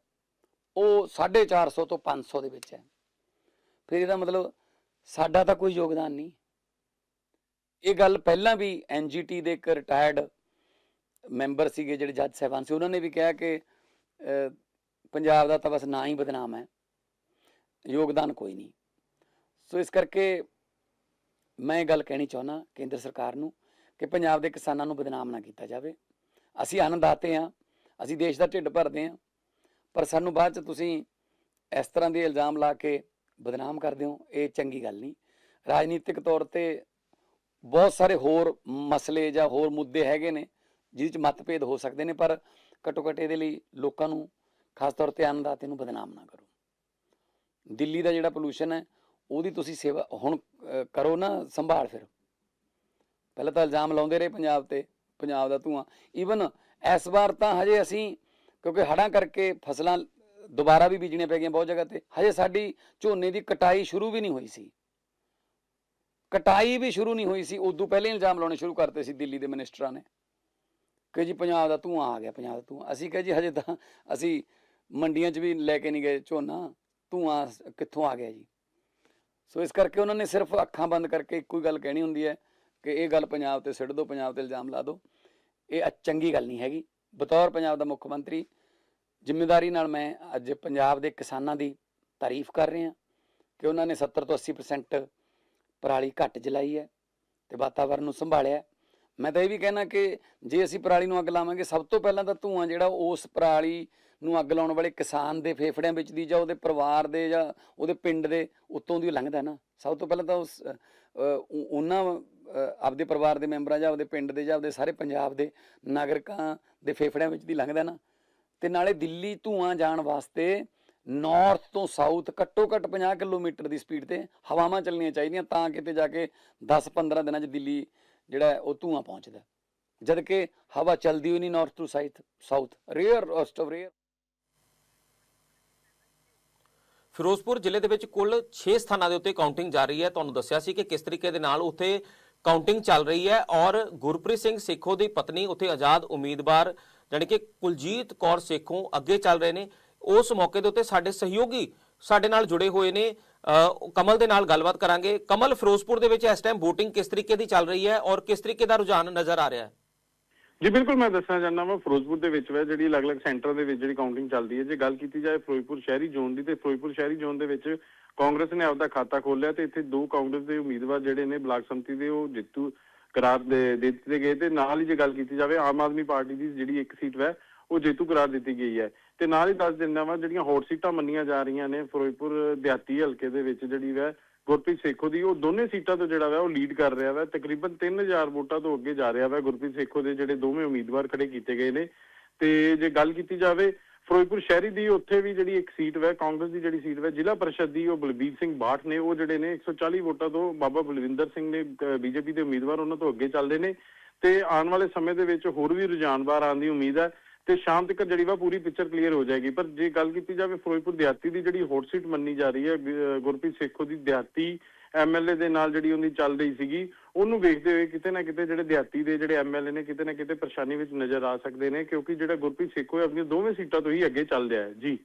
ਉਹ 450 ਤੋਂ 500 ਦੇ ਵਿੱਚ ਹੈ। ਫਿਰ ਇਹਦਾ ਮਤਲਬ ਸਾਡਾ ਤਾਂ ਕੋਈ ਯੋਗਦਾਨ ਨਹੀਂ। ਇਹ ਗੱਲ ਪਹਿਲਾਂ ਵੀ ਐਨਜੀਟੀ ਦੇ ਇੱਕ ਰਿਟਾਇਰਡ ਮੈਂਬਰ ਸੀਗੇ ਜਿਹੜੇ ਜੱਜ ਸਾਹਿਬਾਨ ਸੀ, ਉਹਨਾਂ ਨੇ ਵੀ ਕਿਹਾ ਕਿ ਪੰਜਾਬ ਦਾ ਤਾਂ ਬਸ ਨਾਂ ਹੀ ਬਦਨਾਮ ਹੈ। ਯੋਗਦਾਨ ਕੋਈ ਨਹੀਂ। ਸੋ ਇਸ ਕਰਕੇ ਮੈਂ ਇਹ ਗੱਲ ਕਹਿਣੀ ਚਾਹੁੰਦਾ ਕੇਂਦਰ ਸਰਕਾਰ ਨੂੰ ਕਿ ਪੰਜਾਬ ਦੇ ਕਿਸਾਨਾਂ ਨੂੰ ਬਦਨਾਮ ਨਾ ਕੀਤਾ ਜਾਵੇ। ਅਸੀਂ ਆਨੰਦਾਤੇ ਹਾਂ, ਅਸੀਂ ਦੇਸ਼ ਦਾ ਢਿੱਡ ਭਰਦੇ ਹਾਂ, ਪਰ ਸਾਨੂੰ ਬਾਅਦ ਚ ਤੁਸੀਂ ਇਸ ਤਰ੍ਹਾਂ ਦੇ ਇਲਜ਼ਾਮ ਲਾ ਕੇ ਬਦਨਾਮ ਕਰਦੇ ਹੋ ਇਹ ਚੰਗੀ ਗੱਲ ਨਹੀਂ। ਰਾਜਨੀਤਿਕ ਤੌਰ ਤੇ ਬਹੁਤ ਸਾਰੇ ਹੋਰ ਮਸਲੇ ਜਾਂ ਹੋਰ ਮੁੱਦੇ ਹੈਗੇ ਨੇ, ਜਿਹਦੇ ਚ ਮਤਭੇਦ ਹੋ ਸਕਦੇ ਨੇ, ਪਰ ਘੱਟੋ ਘੱਟ ਇਹਦੇ ਲਈ ਲੋਕਾਂ ਨੂੰ ਖਾਸ ਤੌਰ ਤੇ ਅੰਨਦਾਤੇ ਨੂੰ ਬਦਨਾਮ ਨਾ ਕਰੋ। ਦਿੱਲੀ ਦਾ ਜਿਹੜਾ ਪੋਲੂਸ਼ਨ ਹੈ ਉਹਦੀ ਤੁਸੀਂ ਸੇਵਾ ਹੁਣ ਅਹ, ਕਰੋ ਨਾ ਸੰਭਾਲ ਫਿਰ। ਪਹਿਲਾਂ ਤਾਂ ਇਲਜ਼ਾਮ ਲਾਉਂਦੇ ਰਹੇ ਪੰਜਾਬ ਤੇ ਪੰਜਾਬ ਦਾ ਧੂਆਂ। ਈਵਨ ਇਸ ਵਾਰ ਤਾਂ ਹਜੇ ਅਸੀਂ ਕਿਉਂਕਿ ਹੜਾਂ ਕਰਕੇ ਫਸਲਾਂ ਦੁਬਾਰਾ ਵੀ ਬੀਜਣੀਆਂ ਪੈ ਗਈਆਂ ਬਹੁਤ ਜਗ੍ਹਾ ਤੇ ਹਜੇ ਸਾਡੀ ਝੋਨੇ ਦੀ ਕਟਾਈ ਸ਼ੁਰੂ ਵੀ ਨਹੀਂ ਹੋਈ ਸੀ। ਕਟਾਈ ਵੀ ਸ਼ੁਰੂ ਨਹੀਂ ਹੋਈ ਸੀ ਉਦੋਂ ਪਹਿਲੇ ਇਲਜ਼ਾਮ ਲਾਉਣੇ ਸ਼ੁਰੂ ਕਰਤੇ ਸੀ ਦਿੱਲੀ ਦੇ ਮਿਨਿਸਟਰਾਂ ਨੇ। ਕਿ ਜੀ ਪੰਜਾਬ ਦਾ ਧੂਆਂ ਆ ਗਿਆ ਪੰਜਾਬ ਦਾ ਧੂਆਂ। ਅਸੀਂ ਕਹੇ ਜੀ ਹਜੇ ਤਾਂ ਅਸੀਂ ਮੰਡੀਆਂ 'ਚ ਵੀ ਲੈ ਕੇ ਨਹੀਂ ਗਏ ਝੋਨਾ ਧੂਆਂ ਸ- ਕਿੱਥੋਂ ਆ ਗਿਆ ਜੀ? ਸੋ ਇਸ ਕਰਕੇ ਉਹਨਾਂ ਨੇ ਸਿਰਫ ਅੱਖਾਂ ਬੰਦ ਕਰਕੇ ਇੱਕੋ ਹੀ ਗੱਲ ਕਹਿਣੀ ਹੁੰਦੀ ਹੈ ਕਿ ਇਹ ਗੱਲ ਪੰਜਾਬ ਤੇ ਸਿੱਟ ਦਿਓ, ਪੰਜਾਬ ਤੇ ਇਲਜ਼ਾਮ ਲਾ ਦਿਓ। ਇਹ ਚੰਗੀ ਗੱਲ ਨਹੀਂ ਹੈਗੀ। ਬਤੌਰ ਪੰਜਾਬ ਦਾ ਮੁੱਖ ਮੰਤਰੀ, ਜ਼ਿੰਮੇਵਾਰੀ ਨਾਲ ਮੈਂ ਅੱਜ ਪੰਜਾਬ ਦੇ ਕਿਸਾਨਾਂ ਦੀ ਤਾਰੀਫ ਕਰ ਰਿਹਾ ਕਿ ਉਹਨਾਂ ਨੇ 70 ਤੋਂ 80% ਪਰਾਲੀ ਘੱਟ ਜਲਾਈ ਹੈ ਤੇ ਵਾਤਾਵਰਨ ਨੂੰ ਸੰਭਾਲਿਆ ਮੈਂ ਤਾਂ ਇਹ ਵੀ ਕਹਿਣਾ ਕਿ ਜੇ ਅਸੀਂ ਪਰਾਲੀ ਨੂੰ ਅੱਗ ਲਾਵਾਂਗੇ, ਸਭ ਤੋਂ ਪਹਿਲਾਂ ਤਾਂ ਧੂਆਂ ਜਿਹੜਾ ਉਸ ਪਰਾਲੀ ਨੂੰ ਅੱਗ ਲਾਉਣ ਵਾਲੇ ਕਿਸਾਨ ਦੇ ਫੇਫੜਿਆਂ ਵਿੱਚ ਦੀ ਜਾਂ ਉਹਦੇ ਪਰਿਵਾਰ ਦੇ ਜਾਂ ਉਹਦੇ ਪਿੰਡ ਦੇ ਉੱਤੋਂ ਦੀ ਲੰਘਦਾ ਨਾ। ਸਭ ਤੋਂ ਪਹਿਲਾਂ ਤਾਂ ਉਸ ਉਹਨਾਂ ਆਪਦੇ ਪਰਿਵਾਰ ਦੇ ਮੈਂਬਰਾਂ ਜਾਂ ਆਪਦੇ ਪਿੰਡ ਦੇ ਜਾਂ ਆਪਦੇ ਸਾਰੇ ਪੰਜਾਬ ਦੇ ਨਾਗਰਿਕਾਂ ਦੇ ਫੇਫੜਿਆਂ ਵਿੱਚ ਦੀ ਲੰਘਦਾ ਨਾ। ਤੇ ਨਾਲੇ ਦਿੱਲੀ ਧੂਆਂ ਜਾਣ ਵਾਸਤੇ ਨਾਰਥ ਤੋਂ ਸਾਊਥ ਘੱਟੋ ਘੱਟ 50 ਕਿਲੋਮੀਟਰ ਦੀ ਸਪੀਡ ਤੇ ਹਵਾਵਾਂ ਚੱਲਣੀਆਂ ਚਾਹੀਦੀਆਂ ਤਾਂ ਕਿਤੇ ਜਾ ਕੇ 10-15 ਦਿਨਾਂ 'ਚ ਦਿੱਲੀ ਜਿਹੜਾ ਉਹ ਧੂਆਂ ਪਹੁੰਚਦਾ ਜਦ ਕਿ ਹਵਾ ਚੱਲਦੀ ਹੋਈ ਨਹੀਂ north to south south rare rust of rare Ferozepur ਜ਼ਿਲ੍ਹੇ ਦੇ ਵਿੱਚ ਕੁੱਲ 6 ਸਥਾਨਾਂ ਦੇ ਉੱਤੇ ਕਾਊਂਟਿੰਗ ਜਾਰੀ ਹੈ। ਤੁਹਾਨੂੰ ਦੱਸਿਆ ਸੀ ਕਿ ਕਿਸ ਤਰੀਕੇ ਦੇ ਨਾਲ ਉੱਥੇ ਕਾਊਂਟਿੰਗ ਚੱਲ ਰਹੀ ਹੈ ਔਰ ਗੁਰਪ੍ਰੀਤ ਸਿੰਘ ਸੇਖੋ ਦੀ ਪਤਨੀ ਉੱਥੇ ਆਜ਼ਾਦ ਉਮੀਦਵਾਰ ਜਾਣੀ ਕਿ ਕੁਲਜੀਤ ਕੌਰ ਸੇਖੋਂ ਅੱਗੇ ਚੱਲ ਰਹੇ ਨੇ। ਉਸ ਮੌਕੇ ਦੇ ਉੱਤੇ ਸਾਡੇ ਸਹਿਯੋਗੀ ਸਾਡੇ ਨਾਲ ਜੁੜੇ ਹੋਏ ਨੇ। ਕਮਲ ਦੇ ਨਾਲ ਗੱਲਬਾਤ ਕਰਾਂਗੇ। ਕਮਲ, ਫਿਰੋਜ਼ਪੁਰ ਦੇ ਵਿੱਚ ਇਸ ਟਾਈਮ VOTING ਕਿਸ ਤਰੀਕੇ ਦੀ ਚੱਲ ਰਹੀ ਹੈ ਔਰ ਕਿਸ ਤਰੀਕੇ ਦਾ ਰੁਝਾਨ ਨਜ਼ਰ ਆ ਰਿਹਾ ਹੈ? ਜੀ, ਬਿਲਕੁਲ ਮੈਂ ਦੱਸਣਾ ਚਾਹੁੰਦਾ ਵਾਂ, ਫਿਰੋਜ਼ਪੁਰ ਦੇ ਵਿੱਚ ਵਾ, ਜਿਹੜੀ ਅਲੱਗ-ਅਲੱਗ ਸੈਂਟਰਾਂ ਦੇ ਵਿੱਚ ਜਿਹੜੀ ਕਾਊਂਟਿੰਗ ਚੱਲਦੀ ਹੈ। ਜੇ ਗੱਲ ਕੀਤੀ ਜਾਏ ਫਿਰੋਜ਼ਪੁਰ ਸ਼ਹਿਰੀ ਜ਼ੋਨ ਦੀ, ਤੇ ਫਿਰੋਜ਼ਪੁਰ ਸ਼ਹਿਰੀ ਜ਼ੋਨ ਦੇ ਵਿੱਚ ਕਾਂਗਰਸ ਨੇ ਆਪਦਾ ਖਾਤਾ ਖੋਲ੍ਹਿਆ ਤੇ ਇੱਥੇ ਦੋ ਕਾਂਗਰਸ ਦੇ ਉਮੀਦਵਾਰ ਜਿਹੜੇ ਨੇ, ਬਲਾਕ ਸੰਮਤੀ ਦੇ, ਉਹ ਜਿੱਤੂ ਕਰਾਰ ਦੇ ਦਿੱਤੇ ਗਏ। ਤੇ ਨਾਲ ਹੀ ਜੇ ਗੱਲ ਕੀਤੀ ਜਾਵੇ, ਆਮ ਆਦਮੀ ਪਾਰਟੀ ਦੀ ਜਿਹੜੀ ਇੱਕ ਸੀਟ ਵੈ ਉਹ ਜੇਤੂ ਕਰਾਰ ਦਿੱਤੀ ਗਈ ਹੈ। ਤੇ ਨਾਲ ਹੀ ਦੱਸ ਦਿੰਦਾ ਵਾਂ, ਜਿਹੜੀਆਂ ਹੌਟ ਸੀਟਾਂ ਮੰਨੀਆਂ ਜਾ ਰਹੀਆਂ ਨੇ, ਫਿਰੋਜ਼ਪੁਰ ਦਿਹਾਤੀ ਹਲਕੇ ਦੇ ਵਿੱਚ ਜਿਹੜੀ ਵੈ, ਗੁਰਪ੍ਰੀਤ ਸੇਖੋ ਦੀ, ਉਹ ਦੋਨੇ ਸੀਟਾਂ ਤੋਂ ਜਿਹੜਾ ਵਾ, ਉਹ ਲੀਡ ਕਰ ਰਿਹਾ ਵਾ। ਤਕਰੀਬਨ 3000 ਵੋਟਾਂ ਤੋਂ ਅੱਗੇ ਜਾ ਰਿਹਾ ਵਾ ਗੁਰਪ੍ਰੀਤ ਸੇਖੋ ਦੇ, ਜਿਹੜੇ ਦੋਵੇਂ ਉਮੀਦਵਾਰ ਖੜੇ ਕੀਤੇ ਗਏ ਨੇ। ਤੇ ਜੇ ਗੱਲ ਕੀਤੀ ਜਾਵੇ, ਫਿਰੋਜ਼ਪੁਰ ਸ਼ਹਿਰੀ ਦੀ, ਉੱਥੇ ਵੀ ਜਿਹੜੀ ਇੱਕ ਸੀਟ ਵੈ, ਕਾਂਗਰਸ ਦੀ ਜਿਹੜੀ ਸੀਟ ਵੈ, ਜ਼ਿਲ੍ਹਾ ਪਰਿਸ਼ਦ ਦੀ, ਉਹ ਬਲਬੀਰ ਸਿੰਘ ਬਾਠ ਨੇ। ਉਹ ਜਿਹੜੇ ਨੇ 140 ਵੋਟਾਂ ਤੋਂ ਬਾਬਾ ਬਲਵਿੰਦਰ ਸਿੰਘ ਨੇ ਬੀਜੇਪੀ ਦੇ ਉਮੀਦਵਾਰ, ਉਹਨਾਂ ਤੋਂ ਅੱਗੇ ਚੱਲਦੇ ਨੇ। ਤੇ ਆਉਣ ਵਾਲੇ ਸਮੇਂ ਦੇ ਵਿੱਚ ਹੋਰ ਵੀ ਰੁਝਾਨ ਬਾਹਰ ਆਉਣ ਦੀ ਉਮੀਦ ਹੈ। ਤੇ ਸ਼ਾਮ ਤੱਕ ਜਿਹੜੀ ਵਾ ਪੂਰੀ ਪਿਕਚਰ ਕਲੀਅਰ ਹੋ ਜਾਏਗੀ। ਪਰ ਜੇ ਗੱਲ ਕੀਤੀ ਜਾਵੇ ਫਿਰੋਜ਼ਪੁਰ ਦਿਹਾਤੀ ਦੀ ਜਿਹੜੀ ਹੌਟ ਸੀਟ ਮੰਨੀ ਜਾ ਰਹੀ ਹੈ ਗੁਰਪ੍ਰੀਤ ਸੇਖੋ ਦੀ ਦਿਹਾਤੀ ਐਮਐਲਏ ਦੇ ਨਾਲ ਜਿਹੜੀ ਉਹਦੀ ਚੱਲ ਰਹੀ ਸੀਗੀ, ਉਹਨੂੰ ਵੇਖਦੇ ਹੋਏ ਕਿਤੇ ਨਾ ਕਿਤੇ ਜਿਹੜੇ ਦਿਹਾਤੀ ਦੇ ਜਿਹੜੇ ਐਮਐਲਏ ਨੇ ਕਿਤੇ ਨਾ ਕਿਤੇ ਪਰੇਸ਼ਾਨੀ ਵਿੱਚ ਨਜ਼ਰ ਆ ਸਕਦੇ ਨੇ, ਕਿਉਂਕਿ ਜਿਹੜਾ ਗੁਰਪ੍ਰੀਤ ਸੇਖੋ ਹੈ, ਆਪਣੀਆਂ ਦੋਵੇਂ ਸੀਟਾਂ ਤੋਂ ਹੀ ਅੱਗੇ ਚੱਲ ਰਿਹਾ ਹੈ। ਜੀ।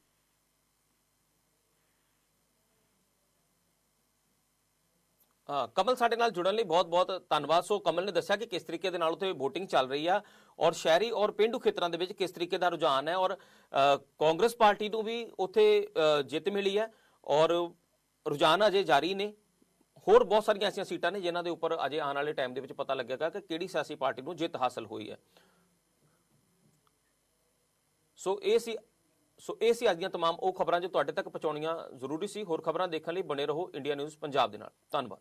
ਕਮਲ ਸਾਡੇ ਨਾਲ ਜੁੜਨ ਲਈ ਬਹੁਤ-ਬਹੁਤ ਧੰਨਵਾਦ ਸੋ ਕਮਲ ਨੇ ਦੱਸਿਆ ਕਿ ਕਿਸ ਤਰੀਕੇ ਦੇ ਨਾਲ ਉੱਥੇ VOTING ਚੱਲ ਰਹੀ ਆ ਔਰ ਸ਼ਹਿਰੀ ਔਰ ਪਿੰਡੂ ਖੇਤਰਾਂ ਦੇ ਵਿੱਚ ਕਿਸ ਤਰੀਕੇ ਦਾ ਰੁਝਾਨ ਹੈ ਔਰ ਅ, ਕਾਂਗਰਸ ਪਾਰਟੀ ਨੂੰ ਵੀ ਉੱਥੇ ਅ, ਜਿੱਤ ਮਿਲੀ ਹੈ ਔਰ ਰੁਝਾਨ ਅਜੇ ਜਾਰੀ ਨੇ ਹੋਰ ਬਹੁਤ ਸਾਰੀਆਂ ਐਸੀਆਂ ਸੀਟਾਂ ਨੇ ਜਿਨ੍ਹਾਂ ਦੇ ਉੱਪਰ ਅਜੇ ਆਉਣ ਵਾਲੇ ਟਾਈਮ ਦੇ ਵਿੱਚ ਪਤਾ ਲੱਗੇਗਾ ਕਿ ਕਿਹੜੀ ਸਿਆਸੀ ਪਾਰਟੀ ਨੂੰ ਜਿੱਤ ਹਾਸਲ ਹੋਈ ਹੈ ਸੋ ਇਹ ਸੀ ਸੋ ਇਹ ਸੀ ਅੱਜ ਦੀਆਂ तमाम ਉਹ ਖਬਰਾਂ ਜੋ ਤੁਹਾਡੇ ਤੱਕ ਪਹੁੰਚਾਉਣੀਆਂ ਜ਼ਰੂਰੀ ਸੀ ਹੋਰ ਖਬਰਾਂ ਦੇਖਣ ਲਈ ਬਣੇ ਰਹੋ ਇੰਡੀਆ ਨਿਊਜ਼ ਪੰਜਾਬ ਦੇ ਨਾਲ ਧੰਨਵਾਦ